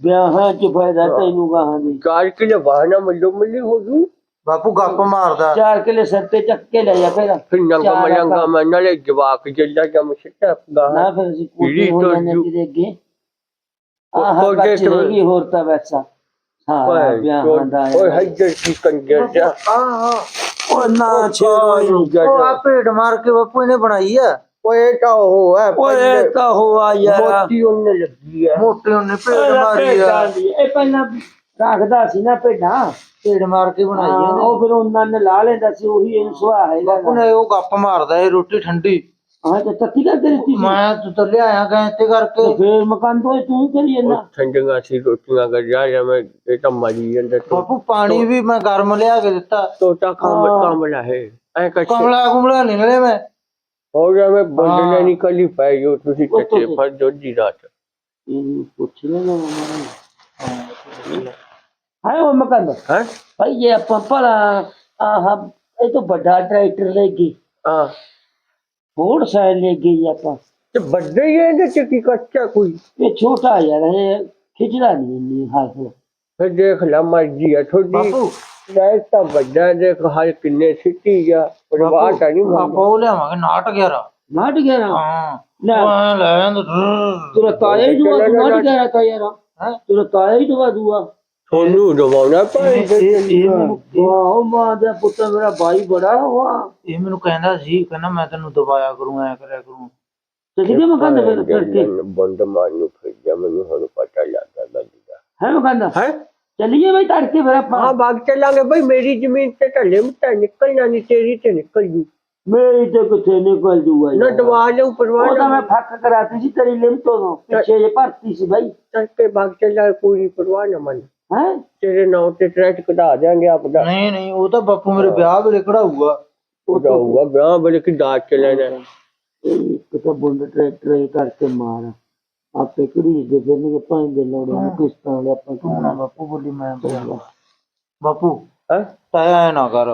ਵਿਆਹਾਂ ਚ ਫਾਇਦਾ ਤੈਨੂੰ ਗਾਹਾਂ ਦੀ? ਚਾਰ ਕਿਲੇ ਵਾਹਨਾ ਮੱਲੋ ਮੱਲੀ ਹੋ ਜੂ। ਬਾਪੂ ਗੱਪ ਮਾਰਦਾ। ਚਾਰ ਕਿਲੇ ਸਿਰ ਤੇ ਚੱਕ ਕੇ ਲੈ ਜਾ ਫਿਰ। ਫਿਰ ਨੰਗਾ ਮਲੰਗਾ ਮੈਂ ਨਾਲੇ ਜਵਾਕ ਜੱਲਾ ਜਮ ਸਿੱਟਾ ਨਾ ਫਿਰ ਅਸੀਂ ਪੀੜੀ ਕੋਟੀ ਹੋ ਤੋਂ ਜਾਂਦੇ ਜੂ- ਕਿਤੇ ਅੱਗੇ। ਬੱਚੇ ਜੇ ਤੂੰ- ਰਹੇਗੀ ਹੋਰ ਤਾਂ ਵੈਸਾ ਹਾਂ ਵਿਆਹਾਂ ਦਾ ਓਏ ਹੱਜਰ ਕੀ ਕੰਜਰ ਜਾ। ਉਹ ਨਾ ਛੇੜੋ ਇਹਨੂੰ। ਉਹ ਆ ਭੇਡ ਮਾਰ ਕੇ ਬਾਪੂ ਇਹਨੇ ਬਣਾਈ ਆ। ਓਏ ਤਾਂ ਉਹ ਹੈ ਓਏ ਤਾਂ ਹੋਆ ਯਾਰ। ਮੋਤੀ ਉਹਨੇ ਲੱਗੀ ਹੈ ਮੋਟੇ ਉਹਨੇ ਭੇਡ ਇਹ ਮਾਰੀ ਆ। ਇਹ ਪਹਿਲਾਂ ਰੱਖਦਾ ਸੀ ਨਾ ਭੇਡਾਂ। ਭੇਡ ਮਾਰ ਕੇ ਬਣਾਈ ਇਹਨੇ। ਉਹ ਫਿਰ ਉਹਨਾਂ ਨੇ ਲਾ ਲੈਂਦਾ ਸੀ ਉਹੀ ਇਹਨੂੰ ਸੁਹਾ ਹੈਗਾ। ਬਾਪੂ ਨੇ ਉਹ ਗੱਪ ਮਾਰਦਾ ਇਹ ਰੋਟੀ ਠੰਡੀ। ਹਾਂ ਤੇ ਤੱਤੀ ਕਰ ਦਿੱਤੀ ਸੀ ਮੈਂ ਤੂੰ ਤਾਂ ਲਿਆਇਆ ਗਏ ਤੇ ਕਰਕੇ ਤੇ ਫਿਰ ਮਕਾਨ ਤੋਂ ਤੂੰ ਕਰੀ ਜਾਂਦਾ ਠੰਡੀਆਂ ਸੀ ਰੋਟੀਆਂ ਕਰ ਜਾ ਜਾਂ ਮੈਂ ਇਹ ਤਾਂ ਮਰੀ ਜਾਂਦਾ ਤੋ ਬਾਪੂ ਪਾਣੀ ਵੀ ਮੈਂ ਗਰਮ ਲਿਆ ਕੇ ਦਿੱਤਾ ਤੋਤਾ ਕੰਮ ਕਾਮਲਾ ਹੈ ਐ ਕੱਚੇ ਕਮਲਾ ਕੁਮਲਾ ਨਹੀਂ ਲੈ ਮੈਂ ਹੋ ਗਿਆ ਮੈਂ ਬੰਦਨਾ ਹਾਂ। ਨਿਕਲੀ ਪੈ ਜੋ ਤੁਸੀਂ ਉਹ ਕੱਚੇ ਤੁਸੀਂ- ਫੜ ਜੋਜੀ ਰਾਤ ਇਹਨੂੰ ਪੁੱਛ ਲੈਣਾ ਹਾਂ ਉਹ ਮਕਾਨ ਹੈ ਭਾਈ ਇਹ ਆਪਾਂ ਭਲਾ ਆਹ ਇਹ ਤਾਂ ਵੱਡਾ ਟਰੈਕਟਰ ਲੈ ਗਈ ਹਾਂ ਫੋਰਡ ਸਾਈਡ ਲੈ ਗਈ ਆਪਾਂ। ਤੇ ਵੱਡੇ ਹੀ ਇਹਦੇ ਚ ਕੀ ਕੱਚਾ ਕੋਈ? ਇਹ ਛੋਟਾ ਯਾਰ ਇਹ ਖਿਚੜਾ ਨਹੀਂ ਇੰਨੀ ਹੱਥ ਫਿਰ ਦੇਖ ਲੈ ਮਰਜ਼ੀ ਆ ਥੋੜੀ ਬਾਪੂ। ਲੈ ਤਾਂ ਵੱਡਾ ਦੇਖ ਹਰ ਕਿੰਨੇ ਸਿੱਟੀ ਗਿਆ ਪਰਵਾਹ ਤਾਂ ਨਹੀਂ ਆਪਾਂ ਉਹ ਲਿਆਵਾਂਗੇ ਨਾਟ 11 ਨਾਟ ਗਿਆ ਹਾਂ। ਲੈ। ਉਹ ਐਂ ਲੈ ਜਾਂਦਾ ਤੇਰਾ ਤਾਇਆ ਹੀ ਦੁਆ ਤੂੰ ਨਾਟ ਗਿਆ ਤਾ ਯਾਰ ਹਾਂ? ਤੇਰਾ ਤਾਇਆ ਹੀ ਦੁਆ ਦੁਆ। ਤੁਹਾਨੂੰ ਦਵਾਉਣਾ ਭਾਈ ਵਾਹ ਮਾਂ ਦਾ ਪੁੱਤ ਮੇਰਾ ਭਾਈ ਬੜਾ ਵਾਹ। ਇਹ ਮੈਨੂੰ ਕਹਿੰਦਾ ਸੀ ਕਹਿੰਦਾ ਮੈਂ ਤੈਨੂੰ ਦਬਾਇਆ ਕਰੂੰ ਐ ਕਰਿਆ ਕਰੂੰ। ਤੇ ਕਿਤੇ ਮਕਾਨ ਫਿਰ ਕਰਕੇ ਬੰਦ ਮਾਰ ਨੂੰ ਫਿਰ ਜਾ ਮੈਨੂੰ ਹੁਣ ਪਤਾ ਲੱਗਾ ਲੱਗਦਾ ਹੈ ਮਕਾਨ ਹੈ? ਚੱਲੀਏ ਬਈ ਤੜਕੇ ਫਿਰ ਹਾਂ ਆਪਾਂ ਬਾਗ ਚੱਲਾਂਗੇ ਭਾਈ ਮੇਰੀ ਜ਼ਮੀਨ ਤੇ ਲਿਮਟ ਹੈ ਨਿਕਲਣਾ ਨਹੀਂ ਤੇਰੀ ਤੇ ਨਿਕਲ ਜੂ। ਮੇਰੀ ਤੇ ਕਿੱਥੇ ਨਿਕਲ ਜੂਗਾ ਨਾ ਯਾਰ। ਦਵਾ ਲਿਓ ਪਰਵਾਹ ਉਹ ਤਾਂ ਮੈਂ ਨਾ ਫੱਕ ਕਰਾਤੀ ਸੀ ਤੇਰੀ ਲਿਮਟ ਤੋਂ ਪਿੱਛੇ ਜੇ ਭਰਤੀ ਸੀ ਬਾਈ। ਕਰਕੇ ਬਾਗ ਚੱਲਾ ਕੋਈ ਪਰਵਾਹ ਨਾ ਮੰਨ। ਹੈ? ਤੇਰੇ ਨਾਂ ਤੇ ਟਰੈਕ ਕਢਾ ਦਿਆਂਗੇ ਆਪਦਾ। ਨਹੀਂ ਨਹੀਂ ਉਹ ਤਾਂ ਬਾਪੂ ਮੇਰੇ ਵਿਆਹ ਵੇਲੇ ਕਢਾਊਗਾ। ਹੋਊਗਾ ਵਿਆਹ ਬੜੇ ਕਿ ਦਾਜ ਚ ਲੈਣਾ। ਇੱਕ ਤਾਂ ਬੁੰਡ ਟਰੈਕਟਰ ਇਹ ਕਰਕੇ ਮਾਰ। ਆਪੇ ਕੁੜੀ ਦੇ ਫਿਰਨਗੇ ਪੰਜ ਦੇ ਲੋੜਾਂ ਨੂੰ ਕਿਸ਼ਤਾਂ ਵਾਲੇ ਆਪਾਂ ਨਾ ਬਾਪੂ ਬੋਲੀ ਮੈਂ ਬੋਲਾਂ ਬਾਪੂ ਹੈ? ਤਾਇਆ ਐ ਨਾ ਕਰ।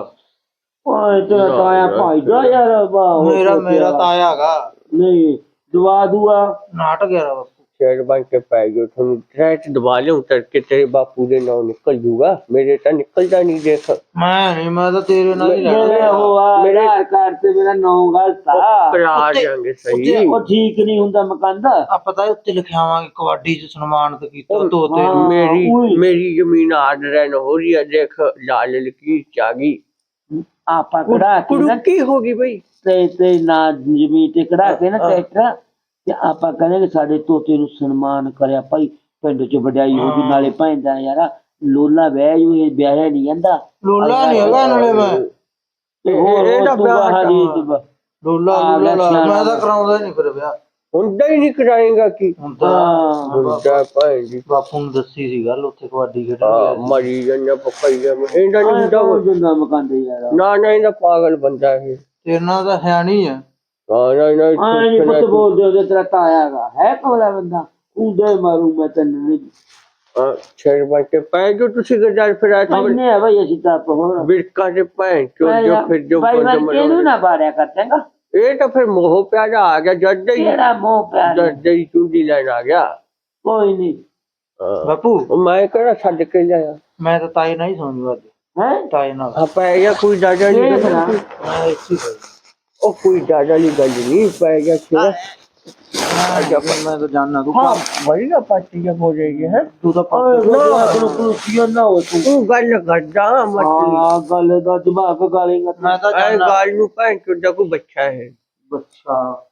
ਓਏ ਤੇਰਾ ਤਾਇਆ ਭਾਈ ਦਾ ਯਾਰ ਵਾਹ ਮੇਰਾ ਮੇਰਾ ਤਾਇਆ ਹੈਗਾ। ਨਹੀਂ ਦੁਆ ਦੁਆ। ਨਾਟ 11 ਬਾਪੂ। ਸ਼ੇਰ ਬਣ ਕੇ ਪੈ ਗਿਆ ਤੁਹਾਨੂੰ ਟਰੈਕ ਦਵਾ ਲਿਓ ਤੜਕੇ ਤੇਰੇ ਬਾਪੂ ਦੇ ਨਾਂ ਨਿਕਲ ਜੂਗਾ ਮੇਰੇ ਤਾਂ ਨਿਕਲਦਾ ਨਹੀਂ ਦੇਖ। ਮੈਂ ਨਹੀਂ ਮੈਂ ਤਾਂ ਤੇਰੇ ਨਾਲ ਹੀ ਮੇਰੇ ਲੈਣਾ ਉਹ ਆ ਮੇਰੇ- ਕਾਰਡ ਤੇ ਮੇਰਾ ਨਾਮ ਗਲਤ ਆ। ਕਰਾ ਦਿਆਂਗੇ ਸਹੀ। ਉਹ ਠੀਕ ਨਹੀਂ ਹੁੰਦਾ ਮਕਾਨ ਦਾ ਆਪਾਂ ਤਾਂ ਉੱਤੇ ਲਿਖਿਆਵਾਂਗੇ ਕਬੱਡੀ ਚ ਸਨਮਾਨਿਤ ਕੀਤਾ ਤੋਤੇ ਮੇਰੀ। ਮੇਰੀ ਜ਼ਮੀਨ ਆਰਡਰ ਹੋ ਰਹੀ ਹੈ ਦੇਖ ਲਾਲ ਲਕੀ ਚਾਗੀ ਆਪਾਂ ਕਢਾ ਕੇ ਕੁੜਕੀ ਹੋ ਗਈ ਬਈ? ਤੇ ਤੇ ਨਾ ਜ਼ਮੀਨ ਤੇ ਕਢਾ ਕੇ ਨਾ ਟਰੈਕਟਰ। ਤੇ ਆਪਾਂ ਕਹਿੰਦੇ ਕਿ ਸਾਡੇ ਤੋਤੇ ਨੂੰ ਸਨਮਾਨ ਕਰਿਆ ਭਾਈ ਪਿੰਡ ਚ ਵਡਿਆਈ ਹੋ ਗਈ ਨਾਲੇ ਭੈਂਦਾ ਯਾਰਾ ਲੋਲਾ ਵਿਆਹ ਜੂ ਇਹ ਵਿਆਹਿਆ ਨਹੀਂ ਜਾਂਦਾ। ਲੋਲਾ ਨਹੀਂ ਹੈਗਾ ਨਾਲੇ ਮੈਂ। ਤੇ ਹੋਰ ਇਹਦਾ ਤੂੰ ਵਿਆਹ ਹੀ ਲੋਲਾ। ਮੈਂ ਤਾਂ ਕਰਾਉਂਦਾ ਨਹੀਂ ਫਿਰ ਵਿਆਹ। ਹੁੰਦਾ ਹੀ ਨਹੀਂ ਕਰਾਏਗਾ ਕੀ? ਹੁਣ ਤਾਂ ਹਾਂ ਹੁੰਦਾ ਭਾਈ ਜੀ। ਬਾਪੂ ਨੂੰ ਦੱਸੀ ਸੀ ਗੱਲ ਉੱਥੇ ਕਬੱਡੀ ਆ ਖੇਡਣ ਮਰੀ ਜਾਂਦਾ ਪਕਾਈ ਜਾਂਦਾ। ਇਹਦਾ ਨਹੀਂ ਹੁੰਦਾ ਮਕਾਂਦੇ ਯਾਰ? ਨਾ ਨਾ ਇਹਦਾ ਪਾਗਲ ਬੰਦਾ ਹੈ ਤੇਰੇ ਨਾਲ ਤਾਂ ਸਿਆਣੀ ਆ। ਹਾਂ ਨਾ ਨਾ ਹਾਂ ਨਹੀਂ ਪੁੱਤ ਬੋਲਦੇ ਉਹਦੇ ਤੇਰਾ ਤਾਇਆ ਹੈਗਾ। ਹੈ ਕਮਲਾ ਬੰਦਾ? ਉਹਦੇ ਮਾਰੂ ਮੈਂ ਤੈਨੂੰ ਨਹੀਂ ਛੇੜ ਬਾਟੇ ਪੈ ਜੋ ਤੁਸੀਂ ਗਜਾਰ ਫਿਰ ਆ ਮੰਨੇ ਆ ਭਾਈ ਅਸੀਂ ਤਾਂ ਆਪ ਹੋਰ। ਬਿਰਕਾ ਦੇ ਭੈਣ ਚੋ ਜੋ ਫਿਰ ਜੋ ਭਾਈ ਮੈਂ ਬੰਦ ਕਿਹਨੂੰ ਨਾ ਬਾੜਿਆ ਕਰਤੇਗਾ ਇਹ ਤਾਂ ਫਿਰ ਮੋਹ ਪਿਆਰਾ ਆ ਗਿਆ ਜੱਜ ਹੀ ਕਿਹੜਾ ਮੋਹ ਪਿਆਰ? ਜੱਜ ਹੀ ਚੁੰਡੀ ਲੈਣ ਆ ਗਿਆ। ਕੋਈ ਨਹੀਂ। ਬਾਪੂ। ਮੈਂ ਕਿਹੜਾ ਛੱਡ ਕੇ ਲਿਆਇਆ ਮੈਂ ਤਾਂ ਤਾਏ ਨਾਲ ਹੀ ਸੌਂਜੂ ਅੱਜ। ਹੈ? ਤਾਏ ਨਾਲ। ਆ ਪੈ ਗਿਆ ਕੋਈ ਡਾਡਾ ਨਹੀਂ ਮੈਂ ਇੱਥੇ ਹੀ ਸੌਂ ਉਹ ਕੋਈ ਡਾਡਾ ਨਹੀਂ ਗੱਲ ਨਹੀਂ ਪੈ ਗਿਆ ਕਿਹੜਾ ਮੈਂ ਤਾਂ ਜਾਣਨਾ ਤੂੰ ਹਾਂ ਬੜੀ ਨਾ ਪਾਰਟੀ ਜਬ ਹੋ ਜਾਏਗੀ ਹੈ ਤੂੰ ਤਾਂ ਓਏ ਪੱਕ ਨਾ ਆਪਣੂ ਕੁਲਸੀਆ ਨਾ ਹੋ ਤੂੰ ਤੂੰ ਗੱਲ ਕਰਦਾ ਮਤਲੀ ਹਾਂ ਗੱਲ ਦਾ ਜਵਾਬ ਗਾਲੇਗਾ ਮੈਂ ਤਾਂ ਐ ਜਾਣਨਾ ਗੱਲ ਨੂੰ ਭੈਣ ਚੋ ਦਾ ਕੋਈ ਬੱਚਾ ਹੈ ਅੱਛਾ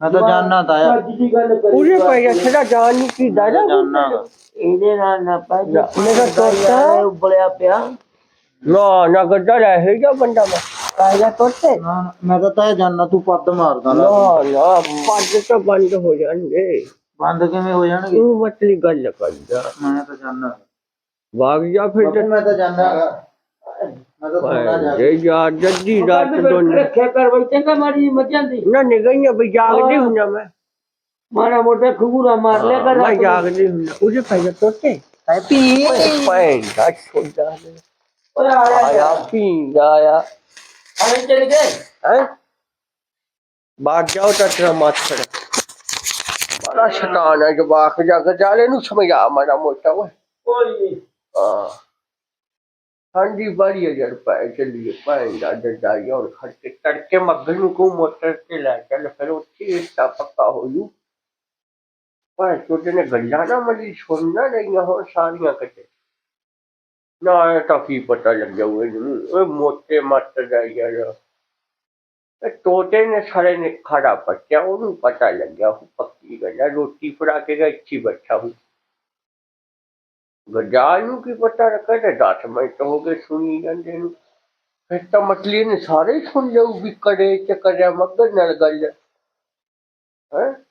ਮੈਂ ਤਾਂ ਜਾਣਨਾ ਤਾਇਆ ਅੱਜ ਦੀ ਗੱਲ ਕਰੀ ਉਹਨੇ ਪੈ ਗਿਆ ਛੜਾ ਜਾਣ ਨਹੀਂ ਕੀ ਡਾਡਾ ਜਾਣਨਾ ਇਹਦੇ ਨਾਲ ਨਾ ਪੈ ਜਾ ਮੇਰਾ ਤੋਤਾ। ਉਬਲਿਆ ਪਿਆ ਨਾ ਨਾ ਗੱਡਾ ਰਹੇ ਜਾ ਬੰਦਾ ਮੈਂ ਕਾਇਦਾ ਤੋਤੇ ਨਾ ਨਾ, ਮੈਂ ਤਾਂ ਤਾਇਆ ਜਾਣਨਾ ਤੂੰ ਪੱਦ ਮਾਰਦਾ ਨਾ ਲਾ ਨਾ ਪੱਜ ਤਾਂ ਬੰਦ ਹੋ ਜਾਣਗੇ ਬੰਦ ਕਿਵੇਂ ਹੋ ਜਾਣਗੇ ਤੂੰ ਮਤਲੀ ਗੱਲ ਕਰਦਾ ਮੈਂ ਤਾਂ ਜਾਣਨਾ ਭਾਗ ਜਾ ਫਿਰ ਬਾਪੂ ਮੈਂ ਤਾਂ ਜਾਣਦਾ ਹੈਗਾ। ਮੈਂ ਤਾਂ ਸੌਣਾ ਜਾ ਜੇ ਯਾਰ ਜੱਦੀ ਰਾਤ ਦੋਨ ਰੱਖਿਆ ਕਰ ਬਈ ਚੰਗਾ ਮਾਰੀ ਮੱਝਾਂ ਦੀ ਨਾ ਨਿਗਈਆਂ ਬਈ ਜਾਗਦੀ ਹੁੰਨਾ ਮੈਂ ਮਾਰਾ ਮੋਟਾ ਖੂਰਾ ਮਾਰ ਲਿਆ ਕਰ ਮੈਂ ਜਾਗਦੀ ਹੁੰਨਾ ਉਹਦੇ ਪੈ ਜਾ ਤੋਤੇ ਹੈਪੀ ਪੈਣ ਦਾ ਛੋਡਾ ਨੇ ਓਏ ਆ ਜਾ ਆਇਆ ਪੀਂਦਾ ਆਇਆ ਆਏ ਚਲੇ ਗਏ? ਹੈ? ਬਾਗ ਜਾਓ ਤਾਂ ਤੇਰਾ ਮਾਥੜ ਬੜਾ ਸ਼ੈਤਾਨ ਹੈ ਜਵਾਕ ਜਗ ਜਾਲੇ ਨੂੰ ਸਮਝਾ ਮਾੜਾ ਮੋਟਾ ਓਏ। ਕੋਈ ਨਹੀਂ ਹਾਂ। ਹਾਂਜੀ ਬੜੀ ਅਜਰ ਪੈ ਚੱਲੀਏ ਭੈਣ ਦਾ ਡੱਡਾ ਔਰ ਖੜਕੇ ਤੜਕੇ ਮੱਗਰ ਨੂੰ ਕੋ ਮੋਟਰ ਤੇ ਲੈ ਚੱਲ ਫਿਰ ਉੱਥੇ ਇਸਾ ਪੱਕਾ ਹੋ ਜੂ। ਪਰ ਛੋਟੇ ਨੇ ਗੱਲਾਂ ਨਾ ਮਲੀ ਸੁਣਨਾ ਨਹੀਂ ਹੋ ਸਾਰੀਆਂ ਕਿਤੇ ਨਾ, ਇਹ ਤਾਂ ਕੀ ਪਤਾ ਲੱਗਿਆ ਉਹ ਇਹਨੂੰ ਇਹ ਮੋਟੇ ਮੱਤ ਦਾ ਯਾਰ। ਇਹ ਤੋਤੇ ਨੇ ਸਾਰੇ ਨੇ ਖੜਾ ਪੱਟਿਆ, ਉਹਨੂੰ ਪਤਾ ਲੱਗਿਆ ਉਹ ਪੱਕੀ ਗੱਲ ਹੈ ਰੋਟੀ ਫੜਾ ਕੇ ਗਿਆ ਇੱਥੇ ਬੈਠਾ ਹੂੰ ਗਜਾਲ ਨੂੰ ਕੀ ਪਤਾ ਰੱਖਾ ਤੇ 10 ਮਿੰਟ ਹੋ ਗਏ ਸੁਣੀ ਜਾਂਦੇ ਨੂੰ। ਫਿਰ ਤਾਂ ਮਤਲੀ ਨੇ ਸਾਰੇ ਸੁਣ ਲਿਓ ਵੀ ਕੜੇ ਚ ਕਰਿਆ ਮਗਰ ਨਾਲ ਗੱਲ। ਹੈ?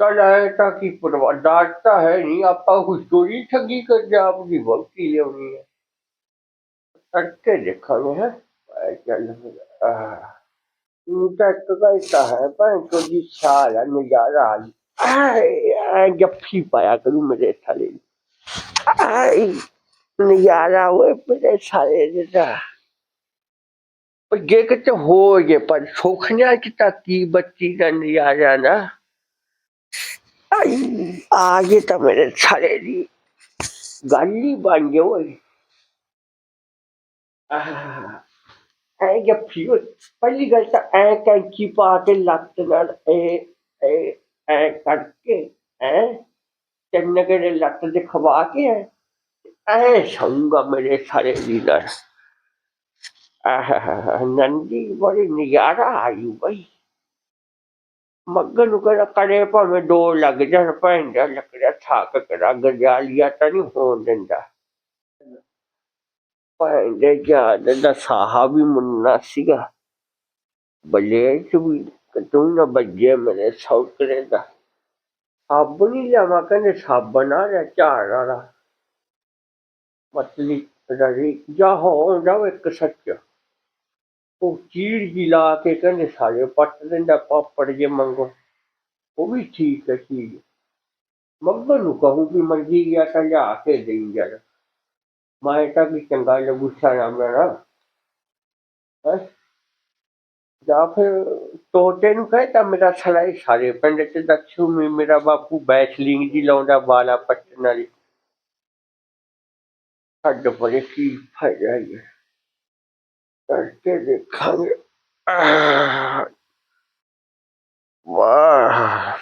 ਤਾਂ ਇਹ ਤਾਂ ਕੀ ਪਰਵਾ ਡਾਟਾ ਹੈ ਨਹੀਂ ਆਪਾਂ ਕੁਝ ਚੋਰੀ ਠੱਗੀ ਕਰ ਜਾ ਆਪਣੀ ਵਕਤੀ ਲਿਆਉਣੀ ਹੈ ਤੜਕੇ ਦੇਖਾਂਗੇ ਹੈ ਐ ਚੱਲ ਆ ਉਹ ਤਾਂ ਇੱਕ ਗੱਲ ਹੈ ਭਾਂ ਕੋਈ ਸਾਲ ਆ ਨਜ਼ਾਰਾ ਆ ਆਏ ਆਏ ਜੱਫੀ ਪਾਇਆ ਕਰੂ ਮੇਰੇ ਥਾਲੇ ਆਏ ਨਜ਼ਾਰਾ ਹੋਏ ਮੇਰੇ ਸਾਰੇ ਦਾ ਪਰ ਜੇ ਕਿਤੇ ਹੋ ਜੇ ਪਰ ਸੁਖਨਿਆ ਚ ਤਾਂ ਕੀ ਬੱਚੀ ਦਾ ਨਜ਼ਾਰਾ ਨਾ ਆਈ ਆ ਜੇ ਤਾਂ ਮੇਰੇ ਸਾਰੇ ਦੀ ਗੱਲ ਹੀ ਬਣ ਗਈ ਓਏ ਆਹ ਐ ਜੱਫੀ ਹੋਈ ਪਹਿਲੀ ਗੱਲ ਤਾਂ ਐ ਕੈਂਚੀ ਪਾ ਕੇ ਲੱਤ ਨਾਲ ਇਹ ਇਹ ਐ ਕਰਕੇ ਐ ਚੰਨਗੜੇ ਲੱਤ ਦੇ ਖਵਾ ਕੇ ਐ ਐ ਸੰਗਾ ਮੇਰੇ ਸਾਰੇ ਲੀਡਰ ਆਹ ਨੰਦੀ ਬੜੀ ਨਿਗਾਰਾ ਆਯੂ ਬਈ ਮੱਗਰ ਨੂੰ ਕਹਿੰਦਾ, ਕਰੇ ਭਾਵੇਂ ਦੋ ਲੱਗ ਜਾਣ ਪੈਂਦਾ ਲੱਕੜਾ ਥਾਕ ਕਰਾ, ਗਜਾਲੀਆ ਤਾਂ ਨਹੀਂ ਹੋਣ ਦਿੰਦਾ। ਪੈਂਦੇ ਜਾ ਦਾ ਸਾਹਾਬੀ ਮੁੰਨਾ ਸੀਗਾ। ਬਲੇ ਚ ਵੀ ਤੂੰ ਨਾ ਬੱਜੇ ਮੇਰੇ ਸੌਕਰੇ ਦਾ। ਸਾਬਣ ਹੀ ਲਿਆਵਾਂ ਕਹਿੰਦੇ ਸਾਬਣ ਆ ਰਿਹਾ ਝਾੜ ਵਾਲਾ। ਮਤਲੀ ਰੜੀ ਜਾ ਹੋ ਜਾਵੇ ਇੱਕ ਸੱਚ। ਉਹ ਚੀੜ ਜੀ ਲਾ ਕੇ ਕਹਿੰਦੇ ਸਾਰੇ ਪੱਟ ਦਿੰਦਾ ਪਾਪੜ ਜੇ ਮੰਗੋ। ਉਹ ਵੀ ਠੀਕ ਹੈ ਚੀਜ਼। ਮੱਗਰ ਨੂੰ ਕਹੂੰ ਵੀ ਮਰਜ਼ੀ ਗਿਆ ਤਾਂ ਲਿਆ ਕੇ ਦੇਈ ਜਰ ਮੈਂ ਤਾਂ ਵੀ ਚੰਗਾ ਲੱਗੂ ਸਾਰਾ ਮੇਰਾ ਹੈਂ? ਜਾਂ ਫਿਰ ਤੋਤੇ ਨੂੰ ਕਹੇ ਤਾਂ ਮੇਰਾ ਸਲਾਈ ਸਾਰੇ ਪਿੰਡ ਚ ਦੱਸੂ ਵੀ ਮੇਰਾ ਬਾਪੂ ਬੈਸਲਿੰਗ ਦੀ ਲਾਉਂਦਾ ਬਾਲਾ ਪੱਟਣ ਵਾਲੀ। ਛੱਡ ਪਰੇ ਕੀ ਫਾਇਦਾ ਹੈ। ਕਰਕੇ ਦੇਖਾਂਗੇ ਆਹ, ਵਾਹ